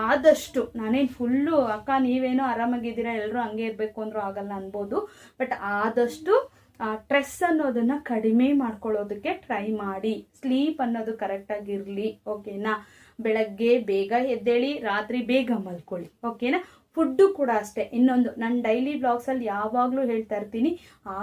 ಆದಷ್ಟು ನಾನೇನು ಫುಲ್ಲು ಅಕ್ಕ ನೀವೇನೋ ಆರಾಮಾಗಿದ್ದೀರಾ ಎಲ್ಲರೂ ಹಂಗೆ ಇರಬೇಕು ಅಂದ್ರೂ ಆಗಲ್ಲ ಅನ್ಬೋದು. ಬಟ್ ಆದಷ್ಟು ಸ್ಟ್ರೆಸ್ ಅನ್ನೋದನ್ನ ಕಡಿಮೆ ಮಾಡ್ಕೊಳ್ಳೋದಕ್ಕೆ ಟ್ರೈ ಮಾಡಿ. ಸ್ಲೀಪ್ ಅನ್ನೋದು ಕರೆಕ್ಟಾಗಿ ಆಗಿರ್ಲಿ ಓಕೆನಾ ಬೆಳಗ್ಗೆ ಬೇಗ ಎದ್ದೇಳಿ, ರಾತ್ರಿ ಬೇಗ ಮಲ್ಕೊಳ್ಳಿ ಓಕೆನಾ ಫುಡ್ಡು ಕೂಡ ಅಷ್ಟೇ. ಇನ್ನೊಂದು ನನ್ನ ಡೈಲಿ ಬ್ಲಾಗ್ಸಲ್ಲಿ ಯಾವಾಗಲೂ ಹೇಳ್ತಾ ಇರ್ತೀನಿ,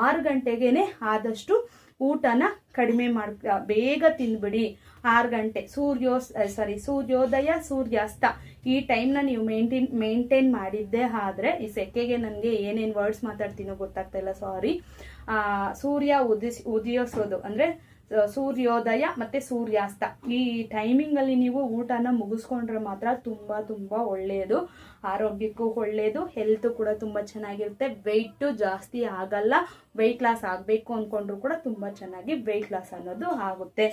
ಆರು ಗಂಟೆಗೇ ಆದಷ್ಟು ಊಟನ ಕಡಿಮೆ ಮಾಡ್ ಬೇಗ ತಿನ್ಬಿಡಿ. ಆರು ಗಂಟೆ, ಸೂರ್ಯೋ ಸಾರಿ ಸೂರ್ಯೋದಯ, ಸೂರ್ಯಾಸ್ತ. ಈ ಟೈಮ್ನ ನೀವು ಮೇಂಟೈನ್ ಮೇಂಟೈನ್ ಮಾಡಿದ್ದೇ ಆದ್ರೆ ಈ ಸೆಕೆಗೆ ನನಗೆ ಏನೇನು ವರ್ಡ್ಸ್ ಮಾತಾಡ್ತೀನೋ ಗೊತ್ತಾಗ್ತಾ ಇಲ್ಲ ಸಾರಿ ಸೂರ್ಯ ಉದಿಸ್ ಉದಯಿಸೋದು. ಅಂದ್ರೆ ಸೂರ್ಯೋದಯ ಮತ್ತೆ ಸೂರ್ಯಾಸ್ತ. ಈ ಟೈಮಿಂಗ್ ಅಲ್ಲಿ ನೀವು ಊಟನ ಮುಗಿಸ್ಕೊಂಡ್ರೆ ಮಾತ್ರ ತುಂಬಾ ತುಂಬಾ ಒಳ್ಳೆಯದು ಆರೋಗ್ಯಕ್ಕೂ ಒಳ್ಳೆಯದು ಹೆಲ್ತ್ ಕೂಡ ತುಂಬಾ ಚೆನ್ನಾಗಿರುತ್ತೆ. ವೆಯ್ಟ್ ಜಾಸ್ತಿ ಆಗಲ್ಲ. ವೆಯ್ಟ್ ಲಾಸ್ ಆಗಬೇಕು ಅನ್ಕೊಂಡ್ರು ಕೂಡ ತುಂಬಾ ಚೆನ್ನಾಗಿ ವೆಯ್ಟ್ ಲಾಸ್ ಅನ್ನೋದು ಆಗುತ್ತೆ.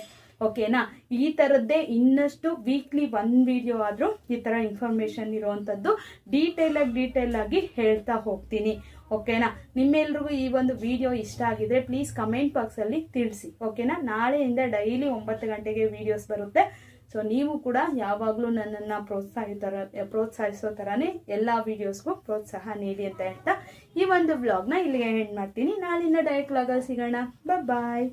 ಓಕೆನಾ ಈ ಥರದ್ದೇ ಇನ್ನಷ್ಟು ವೀಕ್ಲಿ ಒನ್ ವಿಡಿಯೋ ಆದರೂ ಈ ಥರ ಇನ್ಫಾರ್ಮೇಷನ್ ಇರುವಂಥದ್ದು ಡೀಟೇಲ್ ಆಗಿ ಡೀಟೇಲ್ ಆಗಿ ಹೇಳ್ತಾ ಹೋಗ್ತೀನಿ. ಓಕೆನಾ ನಿಮ್ಮೆಲ್ರಿಗೂ ಈ ಒಂದು ವಿಡಿಯೋ ಇಷ್ಟ ಆಗಿದ್ರೆ ಪ್ಲೀಸ್ ಕಮೆಂಟ್ ಬಾಕ್ಸಲ್ಲಿ ತಿಳಿಸಿ. ಓಕೆನಾ ನಾಳೆಯಿಂದ ಡೈಲಿ ಒಂಬತ್ತು ಗಂಟೆಗೆ ವಿಡಿಯೋಸ್ ಬರುತ್ತೆ. ಸೊ ನೀವು ಕೂಡ ಯಾವಾಗಲೂ ನನ್ನನ್ನು ಪ್ರೋತ್ಸಾಹಿತರ, ಪ್ರೋತ್ಸಾಹಿಸೋ ಥರನೇ ಎಲ್ಲ ವಿಡಿಯೋಸ್ಗೂ ಪ್ರೋತ್ಸಾಹ ನೀಡಿ ಅಂತ ಹೇಳ್ತಾ ಈ ಒಂದು ವ್ಲಾಗ್ನ ಇಲ್ಲಿಗೆ ಎಂಡ್ ಮಾಡ್ತೀನಿ. ನಾಳಿನ ಡೈರೆಕ್ಟ್ ವ್ಲಾಗಲ್ಲಿ ಸಿಗೋಣ. ಬಾಯ್